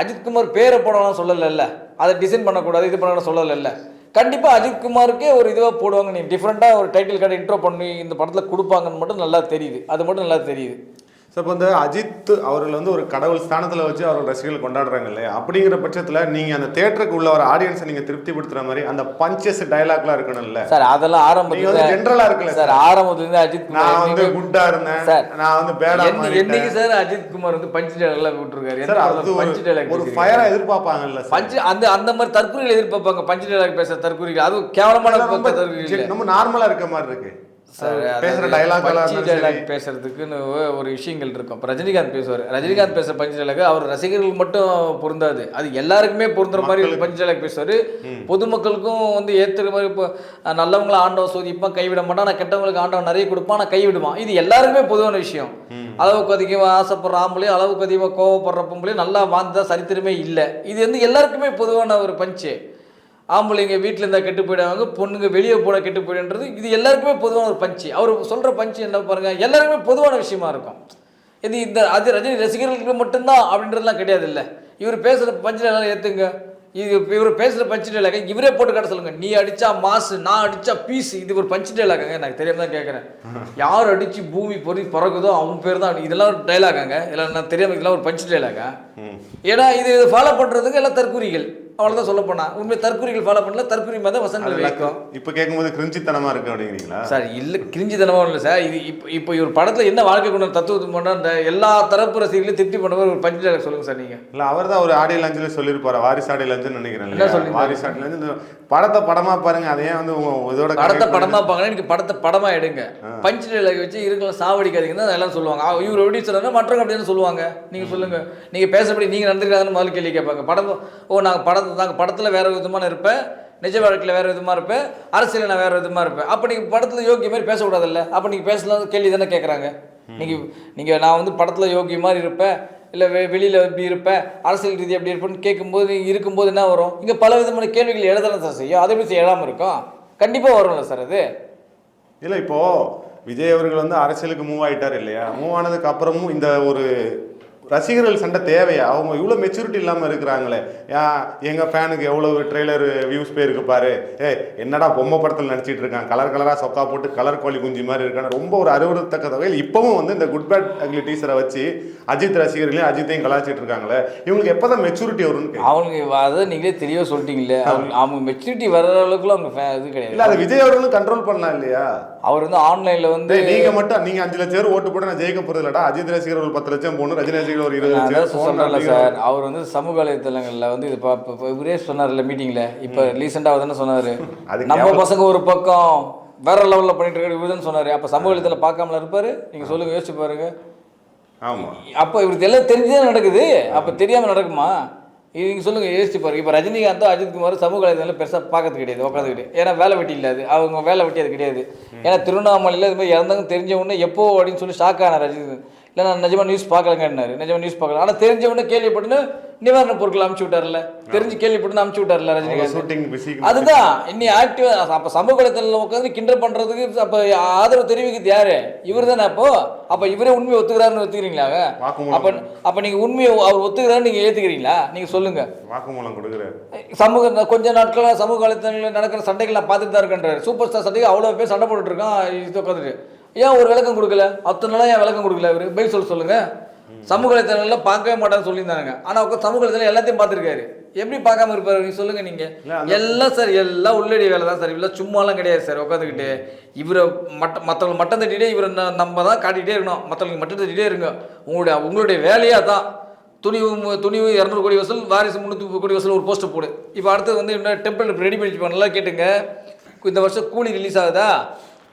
[SPEAKER 1] அஜித்குமார் பேரை போட வேணாம்னு சொல்லலைல்ல. அதை டிசைன் பண்ணக்கூடாது இது பண்ண சொல்லலைல்ல. கண்டிப்பாக அஜித்குமாருக்கே ஒரு இதுவாக போடுவாங்க. நீ டிஃப்ரெண்ட்டாக ஒரு டைட்டில் கார்டு இன்ட்ரோ பண்ணி இந்த படத்தில் கொடுப்பாங்கன்னு மட்டும் நல்லா தெரியுது. அது மட்டும் நல்லா தெரியுது.
[SPEAKER 2] ஸோ இப்போ வந்து அஜித் அவர்கள் வந்து ஒரு கடவுள் ஸ்தானத்தில் வச்சு அவரோட ரசிகர்கள் கொண்டாடுறாங்க இல்லையா? அப்படிங்கிற பட்சத்தில் நீங்கள் அந்த தேட்டருக்கு உள்ள ஒரு ஆடியன்ஸை நீங்கள் திருப்திப்படுத்துற மாதிரி அந்த பஞ்சஸ் டைலாக்லாம் இருக்கணும்ல
[SPEAKER 1] சார் அதெல்லாம் ஆரம்பத்தில்
[SPEAKER 2] ஜென்ரலா இருக்குல்ல
[SPEAKER 1] சார் ஆரம்பத்துலேருந்து அஜித்
[SPEAKER 2] நான் வந்து குட்டா இருந்தேன்.
[SPEAKER 1] சார்,
[SPEAKER 2] நான் வந்து பேடா
[SPEAKER 1] என்னை- என்னைக்கு சார் அஜித் குமார் வந்து பஞ்சு டைலாக்லாம் விட்டுருக்காரு?
[SPEAKER 2] சார் அது
[SPEAKER 1] பஞ்சு டைலாக்
[SPEAKER 2] ஒரு
[SPEAKER 1] பேசியிருக்காரு?
[SPEAKER 2] ஃபயரா எதிர்பார்ப்பாங்கல்ல
[SPEAKER 1] பஞ்சு அந்த அந்த மாதிரி தற்கொலைகள் எதிர்பார்ப்பாங்க. பஞ்சு டைலாக் பேச தற்கொலைகள் அதுவும் கேவலமான
[SPEAKER 2] நம்ம நார்மலா இருக்க மாதிரி இருக்கு.
[SPEAKER 1] சார்
[SPEAKER 2] பேசுற டைலாக்
[SPEAKER 1] டைலாக் பேசுறதுக்குன்னு ஒரு விஷயங்கள் இருக்கும். ரஜினிகாந்த் பேசுவார். ரஜினிகாந்த் பேசுற பஞ்சு டைலாக் அவர் ரசிகர்கள் மட்டும் பொருந்தாது. அது எல்லாருக்குமே பொருந்துற மாதிரி பஞ்சு டைலாக் பேசுவார். பொதுமக்களுக்கும் வந்து ஏத்துற மாதிரி இப்போ நல்லவங்கள ஆண்டவன் சோதிப்பான் கைவிட மாட்டான். நான் கெட்டவங்களுக்கு ஆண்டவன் நிறைய கொடுப்பான் நான் கைவிடுவான். இது எல்லாருக்குமே பொதுவான விஷயம். அளவுக்கு அதிகமாக ஆசைப்படுற ஆம்பளையும் அளவுக்கு அதிகமாக கோவப்படுற பொம்பளையும் நல்லா வாழ்ந்ததா சரித்திரமே இல்லை. இது வந்து எல்லாருக்குமே பொதுவான ஒரு பஞ்சு. ஆம்பளைங்க வீட்டில் இருந்தால் கெட்டு போயிடுவாங்க பொண்ணுங்க வெளியே போட கெட்டு போயிடுன்றது இது எல்லாருக்குமே பொதுவான ஒரு பஞ்சு. அவர் சொல்கிற பஞ்சு என்ன பாருங்க எல்லாருக்குமே பொதுவான விஷயமா இருக்கும். இது இந்த அது ரஜினி ரசிகர்களுக்கு மட்டும்தான் அப்படின்றதுலாம் கிடையாது இல்லை இவர் பேசுகிற பஞ்சு எல்லாம் ஏற்றுங்க இது இவர் பேசுகிற பஞ்சு டைலாக இவரே போட்டு காட்ட சொல்லுங்க. நீ அடிச்சா மாசு நான் அடிச்சா பீஸ் இது ஒரு பஞ்சு டைலாகாங்க எனக்கு தெரியாம தான் கேட்குறேன் யார் அடிச்சு பூமி பொறி பிறகுதோ அவங்க பேர் தான் இதெல்லாம் ஒரு டைலாகாங்க இதெல்லாம் நான் தெரியாம இதெல்லாம் ஒரு பஞ்சு டைலாகா ஏன்னா இது ஃபாலோ பண்ணுறதுக்கு எல்லாம் தற்கூரிகள் அவ்வளோதான் சொல்ல போனா. உண்மை தற்கூரிகள் ஃபாலோ பண்ணல தற்கூரி மாதிரி தான் வசனங்கள் வைக்கும்
[SPEAKER 2] இப்ப கேட்கும்போது கிரிஞ்சித்தனமா இருக்கு அப்படிங்கிறீங்களா?
[SPEAKER 1] சார் இல்லை கிரிஞ்சித்தனமாக இல்லை சார். இது இப்போ இப்போ இவர் படத்தில் என்ன வாழ்க்கை கொண்டு வந்த தத்துவத்துக்கு கொண்டு வந்த எல்லா தரப்பு ரசிகர்களையும் திருப்தி பண்ணவர் ஒரு பஞ்சு டைலாக் சொல்லுங்க சார் நீங்கள்
[SPEAKER 2] இல்ல அவர் தான் ஒரு ஆடியோ லஞ்சில் சொல்லியிருப்பாரு. வாரிசு ஆடியோ லஞ்சுன்னு நினைக்கிறேன்? வாரிசு ஆடியோ லஞ்சு படத்தை படமா பாருங்க. அதை ஏன் வந்து இதோட
[SPEAKER 1] படத்தை
[SPEAKER 2] connect
[SPEAKER 1] படமா பார்க்கணும் எனக்கு படத்தை படமா எடுங்க. பஞ்சு டைலாக் வச்சு இருக்கலாம் சாவடிக்காதீங்கன்னு எல்லாம் சொல்லுவாங்க. இவர் எப்படி சொல்றாங்க மற்றவங்க அப்படின்னு சொல்லுவாங்க. நீங்க சொல்லுங்க. நீங்க பேசுறபடி நீங்க நடந்துருக்காங்கன்னு முதல்ல கேள்வி கேட்பாங்க. படம் ஓ நாங்க படத்தை நாங்கள் படத்துல வேற விதமான இருப்பேன் நிஜ வாழ்க்கையில் வேற விதமா இருப்பேன் அரசியல் நான் வேற விதமா இருப்பேன் அப்போ நீங்க படத்துல யோகிய மாதிரி பேசக்கூடாதுல்ல அப்போ நீங்க பேசலாம் கேள்வி தானே கேட்குறாங்க நீங்க நீங்க நான் வந்து படத்துல யோகிய மாதிரி இருப்பேன் இல்லை வெ வெளியில் எப்படி இருப்பேன் அரசியல் ரீதி எப்படி இருப்பேன்னு கேட்கும்போது நீங்க இருக்கும்போது என்ன வரும்? இங்கே பல விதமான கேள்விகள் எழுதலாம் சார் செய்யும். அது எப்படி எழாமல் இருக்கும் கண்டிப்பாக வரும்ல சார் அது.
[SPEAKER 2] இல்ல இப்போ விஜய் அவர்கள் வந்து அரசியலுக்கு மூவ் ஆயிட்டார் இல்லையா? மூவ் ஆனதுக்கு அப்புறமும் இந்த ஒரு ரசிகர்கள் சண்டை தேவையா? அவங்க இவ்வளோ மெச்சூரிட்டி இல்லாமல் இருக்கிறாங்களே. எங்கள் ஃபேனுக்கு எவ்வளவு ட்ரெய்லர் வியூஸ் போயிருக்கு பாரு. ஏ என்னடா பொம்மை படத்தில் நடிச்சிட்டு இருக்கான். கலர் கலராக சொக்கா போட்டு கலர் கோழி குஞ்சு மாதிரி இருக்கான்னு ரொம்ப ஒரு அறிவுறுத்தக்க வகையில் இப்போவும் வந்து இந்த குட் பேட் அக்லி டீசரை வச்சு அஜித் ரசிகர்களையும் அஜித்தையும் கலாச்சிட்டு இருக்காங்களே. இவங்களுக்கு எப்போ தான் மெச்சூரிட்டி வரும்னு கேக்குறேன்.
[SPEAKER 1] அவங்க அதை நீங்களே தெளிவாக சொல்லிட்டீங்களே அவங்க அவங்க மெச்சூரிட்டி வர்ற அளவுக்குலாம் அவங்க இது
[SPEAKER 2] இல்ல
[SPEAKER 1] கிடையாது
[SPEAKER 2] அது விஜய் அவர்களும் கண்ட்ரோல் பண்ணலாம் இல்லையா?
[SPEAKER 1] அவர் வந்து ஆன்லைனில் வந்து
[SPEAKER 2] டேய், நீங்க மட்டும் நீங்க அஞ்சு லட்சம் பேர் ஓட்டு போட்டு நான் ஜெயிக்க போறது இல்லடா. அஜித் ரசிகர்கள் ஒரு பத்து லட்சம் போகணும் ரஜினி ரசிகர்கள் ஒரு இருபது லட்சம்
[SPEAKER 1] சார். அவர் வந்து சமூக வலைத்தளங்களில் வந்து இது இப்போ இவரே சொன்னார்ல மீட்டிங்கில் இப்போ ரீசெண்டாக தானே சொன்னார். (laughs)
[SPEAKER 2] அது
[SPEAKER 1] நம்ம. பசங்க ஒரு பக்கம் வேற லெவலில் பண்ணிட்டு இருக்காரு இவர் தான் சொன்னார். அப்போ சமூக வலைத்தளம் பார்க்காமல இருப்பார்? நீங்கள் சொல்லுங்கள் யோசிச்சு பாருங்க.
[SPEAKER 2] ஆமா.
[SPEAKER 1] அப்போ இவருக்கு எல்லாம் தெரிஞ்சுதான் நடக்குது? அப்போ தெரியாமல் நடக்குமா? நீங்கள் சொல்லுங்கள் யோசிச்சு பாருங்க. இப்போ ரஜினிகாந்தோ அஜித் குமார் சமூக வலைதளம் பெருசாக பார்க்கறது கிடையாது உட்காந்துக்கிட்டு ஏன்னா வேலை வெட்டி இல்லை அது அவங்க வேலை வெட்டி அது கிடையாது. ஏன்னா திருவண்ணாமலையில் இது மாதிரி இறந்தவங்க தெரிஞ்ச உடனே எப்போ அப்படின்னு சொல்லி ஷாக் ஆனார் ரஜினி இல்லை நான் நிஜமாக நியூஸ் பார்க்கலங்கன்னாரு. நிஜமாக நியூஸ் பார்க்கல. ஆனால் தெரிஞ்ச உடனே கேள்விப்பட்டுன்னு நிவாரண பொருட்கள் அமுச்சு விட்டார்ல. தெரிஞ்சு கேள்விப்பட்டு அமுச்சு விட்டார்ல ரஜினிகாந்த். அதுதான். இன்னி ஆக்டிவ் அப்போ சமூக வலைத்தளத்தில் உட்காந்து கிண்டல் பண்ணுறதுக்கு அப்போ ஆதரவு தெரிவிக்கிறது யாரு? இவர் தானே அப்போ? அப்போ இவரே உண்மையை ஒத்துக்கிறாருன்னு ஒத்துக்கிறீங்களா. அப்போ அப்போ நீங்கள் உண்மையை அவர் ஒத்துக்கிறாருன்னு நீங்கள் ஏற்றுக்கிறீங்களா நீங்கள் சொல்லுங்கள்
[SPEAKER 2] வாக்குமூலம் கொடுக்குறாரு.
[SPEAKER 1] சமூக கொஞ்ச நாட்களாக சமூக வலைத்தளங்களில் நடக்கிற சண்டைகள் நான் பார்த்துட்டு தான் இருக்கேன்றாரு. சூப்பர் ஸ்டார் சண்டைக்கு அவ்வளோ பேர் சண்டை போட்டுட்டு இருக்கான் இது உட்காந்துட்டு ஏன் ஒரு விளக்கம் கொடுக்கல? அத்தனை நாளாக ஏன் விளக்கம் கொடுக்கல அவர் பதில் சொல்ல சொல்லுங்க. சமூக வலைத்தளங்களில் பார்க்கவே மாட்டான்னு சொல்லியிருந்தாங்க ஆனால் உட்காந்து சமூக வலைத்தளம் எல்லாத்தையும் பார்த்துருக்காரு. எப்படி பார்க்காம இருப்பாரு? நீங்க சொல்லுங்க நீங்க.
[SPEAKER 2] இல்ல, அந்த-
[SPEAKER 1] எல்லாம் சார் எல்லாம் உள்ளடி வேலை தான் சார். இல்லை சும்மாலாம் கிடையாது சார் உட்காந்துக்கிட்டு இவரை மட்ட மற்றவங்க மட்டம் தட்டிட்டே இவரை நம்ம தான் காட்டிகிட்டே இருக்கணும். மற்றவங்களுக்கு மட்டம் தட்டிட்டே இருங்க. உங்களுடைய உங்களுடைய வேலையாக தான் துணிவு துணிவு இரநூறு கோடி வசூல் வாரிசு முந்நூற்றி கோடி வசூல் ஒரு போஸ்டர் போடு. இப்போ அடுத்தது வந்து இன்னும் டெம்பிள் ரெடி பண்ணி நல்லா கேட்டுங்க. இந்த வருஷம் கூலி ரிலீஸ் ஆகுதா?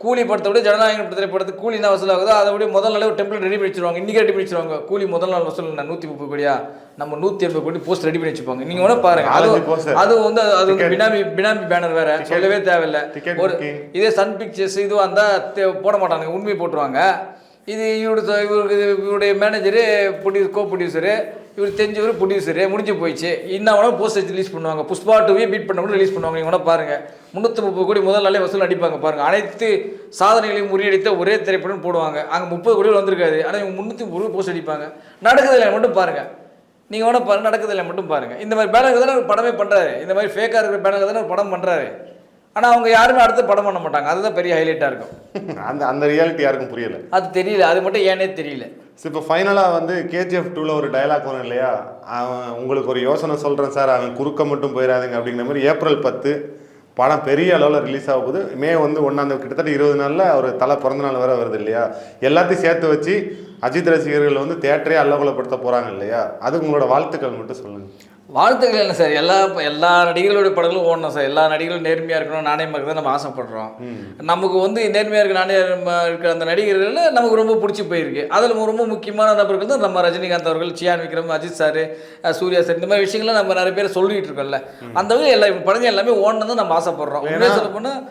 [SPEAKER 1] கூலி படத்தை விட ஜனநாயகம் திரைப்படத்துக்கு கூலி என்ன வசூல் ஆகுதோ அதை விட முதல் நாளே ஒரு டெம்ப்ளேட் ரெடி பண்ணி வச்சிருவாங்க. இன்றைக்கி ரெடி பண்ணி வச்சிருவாங்க. கூலி முதல் நாள் வசூல் நான் நூற்றி முப்பது கோடியா? நம்ம நூற்றி எண்பது கோடி போஸ்ட் ரெடி பண்ணி வச்சுப்பாங்க நீங்கள் வேணா பாருங்க. அது. அது வந்து அது வந்து. பினாமி பினாமி பேனர் வேற. சொல்லவே தேவையில்லை. ஒரு. இதே சன் பிக்சர்ஸ் இதுவாக இருந்தால் போட மாட்டாங்க உண்மையை போட்டுருவாங்க. இது இவரு இவருக்கு இவருடைய மேனேஜரு ப்ரொடியூஸ் கோ ப்ரொடியூசரு இவர் தெரிஞ்சவர் ப்ரொடியூசரு முடிஞ்சு போயிடுச்சு. இன்னும் வேணால் போஸ்டர் ரிலீஸ் பண்ணுவாங்க. புஷ்பா டூவே பீட் பண்ண கூட ரிலீஸ் பண்ணுவாங்க. நீங்கள் வேணால் பாருங்கள் முந்நூற்றி முப்பது கோடி முதல் நாளே வசூல் அடிப்பாங்க பாருங்கள் அனைத்து சாதனைகளையும் முறியடித்த ஒரே திரைப்படம் போடுவாங்க. அங்கே முப்பது கோடி வந்திருக்காது. ஆனால் இவங்க முந்நூற்றி முப்பது கோடி போஸ்ட் அடிப்பாங்க. நடக்குதில்லை மட்டும் பாருங்கள் நீங்கள் வேணால் பாருங்கள் நடக்குதில்லை மட்டும் பாருங்கள் இந்த மாதிரி பேனருக்கு தானே ஒரு படமே பண்ணுறாரு இந்த மாதிரி ஃபேக்காக இருக்கிற பேனருக்கு தானே ஒரு படம் பண்ணுறாரு ஆனால் அவங்க யாருமே அடுத்து படம் பண்ண மாட்டாங்க. அதுதான் பெரிய ஹைலைட்டாக இருக்கும். (laughs)
[SPEAKER 2] அந்த அந்த ரியாலிட்டி யாருக்கும் புரியல.
[SPEAKER 1] அது தெரியல. அது மட்டும் ஏனே தெரியல.
[SPEAKER 2] ஸோ இப்போ ஃபைனலாக வந்து கேஜிஎஃப் டூவில் ஒரு டயலாக் வரும் இல்லையா? அவன் உங்களுக்கு ஒரு யோசனை சொல்கிறேன் சார். அவன் குறுக்க மட்டும் போயிடாதுங்க. அப்படிங்கிற மாதிரி ஏப்ரல் பத்து படம் பெரிய அளவில் ரிலீஸ் ஆக போகுது. மே வந்து ஒன்றாம் கிட்டத்தட்ட இருபது நாளில் ஒரு தலை பிறந்த நாள் வேற வருது இல்லையா? எல்லாத்தையும் சேர்த்து வச்சு அஜித் ரசிகர்கள் வந்து தேட்டரே அல்லகுலப்படுத்த போகிறாங்க இல்லையா? அதுக்கு உங்களோட வாழ்த்துக்கள் மட்டும் சொல்லுங்கள்
[SPEAKER 1] வாழ்த்துக்கள் இல்லை சார்? எல்லா எல்லா நடிகர்களுடைய படங்களும் ஓடணும் சார். எல்லா நடிகர்களும் நேர்மையாக இருக்கணும் நாணயமாக இருக்கணும் நம்ம ஆசைப்படுறோம். நமக்கு வந்து நேர்மையாக இருக்க நாணயமா இருக்கிற அந்த நடிகர்கள் நமக்கு ரொம்ப பிடிச்சி போயிருக்கு. அதில் ரொம்ப முக்கியமான நபர்கள் தான் நம்ம ரஜினிகாந்த் அவர்கள் சியான் விக்ரம் அஜித் சார் சூர்யா சார் இந்த மாதிரி விஷயங்களை நம்ம நிறைய பேர் சொல்லிட்டு இருக்கோம்ல. அந்த வகையில் எல்லா படங்கள் எல்லாமே ஓடணும் தான் நம்ம ஆசைப்படுறோம். உண்மையாக சொல்ல போனால்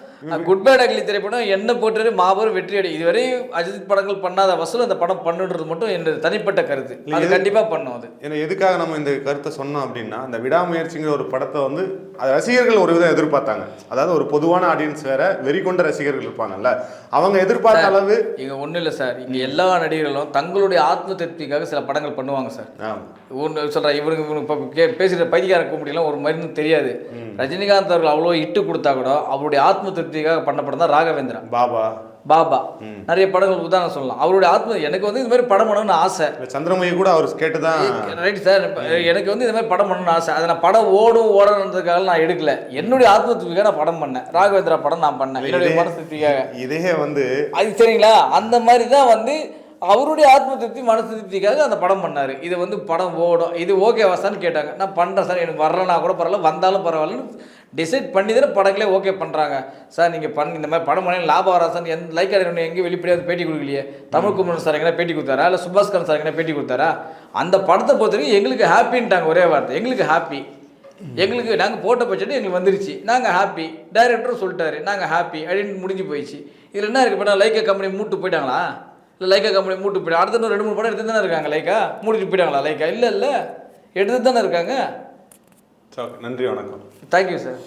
[SPEAKER 1] குட் பேட் அக்லி திரைப்படம். என்ன போட்டு மாபெரும் வெற்றி அடை. இதுவரை அஜித் படங்கள் பண்ணாத வசூல் அந்த படம் பண்ணுன்றது மட்டும் என்னோட தனிப்பட்ட கருத்து. அது கண்டிப்பாக பண்ணும் அது.
[SPEAKER 2] ஏன்னா எதுக்காக நம்ம இந்த கருத்தை சொன்னோம் அப்படின்னா அந்த விடாமுயற்சிங்கிற ஒரு படத்தை வந்து அது ரசிகர்கள் ஒரு விதம் எதிர்பார்த்தாங்க. அதாவது ஒரு பொதுவான ஆடியன்ஸ் வேற வெறி கொண்ட ரசிகர்கள் இருப்பாங்கல்ல. அவங்க எதிர்பார்த்த அளவு
[SPEAKER 1] இங்க ஒன்றும் இல்லை சார். இங்கே எல்லா நடிகர்களும் தங்களுடைய ஆத்ம திருப்திக்காக சில படங்கள் பண்ணுவாங்க சார். ஒன்று சொல்கிறேன் இவனுக்கு இவனுக்கு இப்போ கே பேசுகிற பைத்தியக்கார கூப்பிடிலாம் ஒரு மருந்து தெரியாது. ரஜினிகாந்த் அவர்கள் அவ்வளோ இட்டு கொடுத்தா கூட அவருடைய ஆத்ம திருப்திக்காக பண்ண படம் தான் ராகவேந்திரா.
[SPEAKER 2] பாபா.
[SPEAKER 1] பாபா. நிறைய படங்கள் உதாரணம் சொல்லலாம். அவருடைய ஆத்ம எனக்கு வந்து இந்த மாதிரி படம் பண்ணணும்னு ஆசை.
[SPEAKER 2] இந்த சந்திரமுகி கூட அவர் கேட்டு தான்
[SPEAKER 1] ரைட் சார் எனக்கு வந்து இந்த மாதிரி படம் பண்ணணும்னு ஆசை. அதை நான் படம் ஓடும் ஓடணுன்றதுக்காக நான் எடுக்கல. என்னுடைய ஆத்ம திருப்திக்காக நான் படம் பண்ணேன். ராகவேந்திரா படம் நான் பண்ணேன். என்னுடைய மன திருப்திக்காக
[SPEAKER 2] இதே வந்து
[SPEAKER 1] அது சரிங்களா? அந்த மாதிரி தான் வந்து அவருடைய ஆத்ம திருப்தி மனசு திருப்திக்காக அந்த படம் பண்ணார். இது வந்து படம் ஓடும். இது ஓகேவா சார்னு கேட்டாங்க. நான் பண்ணுறேன் சார் எனக்கு வரலனா கூட பரவாயில்ல வந்தாலும் பரவாயில்லன்னு டிசைட் பண்ணி தானே படங்களே ஓகே பண்ணுறாங்க சார் நீங்கள் பண்ணி இந்த மாதிரி படம் பண்ணி லாபம் வரா சார். எந்த லைக் அடையணும் எங்கேயும் வெளிப்படையாக பேட்டி கொடுக்கலையே. தமிழ் குமரன் சார் எங்கன்னா பேட்டி கொடுத்தாரா? இல்லை சுபாஷ்கரன் சார் எங்கன்னா பேட்டி கொடுத்தாரா? அந்த படத்தை பொறுத்த வரைக்கும் எங்களுக்கு ஹாப்பின்ட்டாங்க ஒரே வார்த்தை. எங்களுக்கு ஹாப்பி எங்களுக்கு நாங்கள் போட்ட பட்ஜெட் எங்களுக்கு வந்துருச்சு. நாங்கள் ஹாப்பி டைரக்டரும் சொல்லிட்டாரு நாங்கள் ஹாப்பி அப்படின்னு முடிஞ்சு போயிடுச்சு. இதில் என்ன இருக்குது இப்போ லைக்க கம்பெனி மூட்டு போயிட்டாங்களா? இல்லை லைக்கா கம்பெனி மூட்டு போயிட்டு அடுத்த இன்னும் ரெண்டு மூணு படம் எடுத்து தானே இருக்காங்க லைக்கா மூடிட்டு போயிட்டாங்களா லைக்கா இல்லை இல்லை. எடுத்து தானே இருக்காங்க
[SPEAKER 2] நன்றி வணக்கம்.
[SPEAKER 1] Thank you sir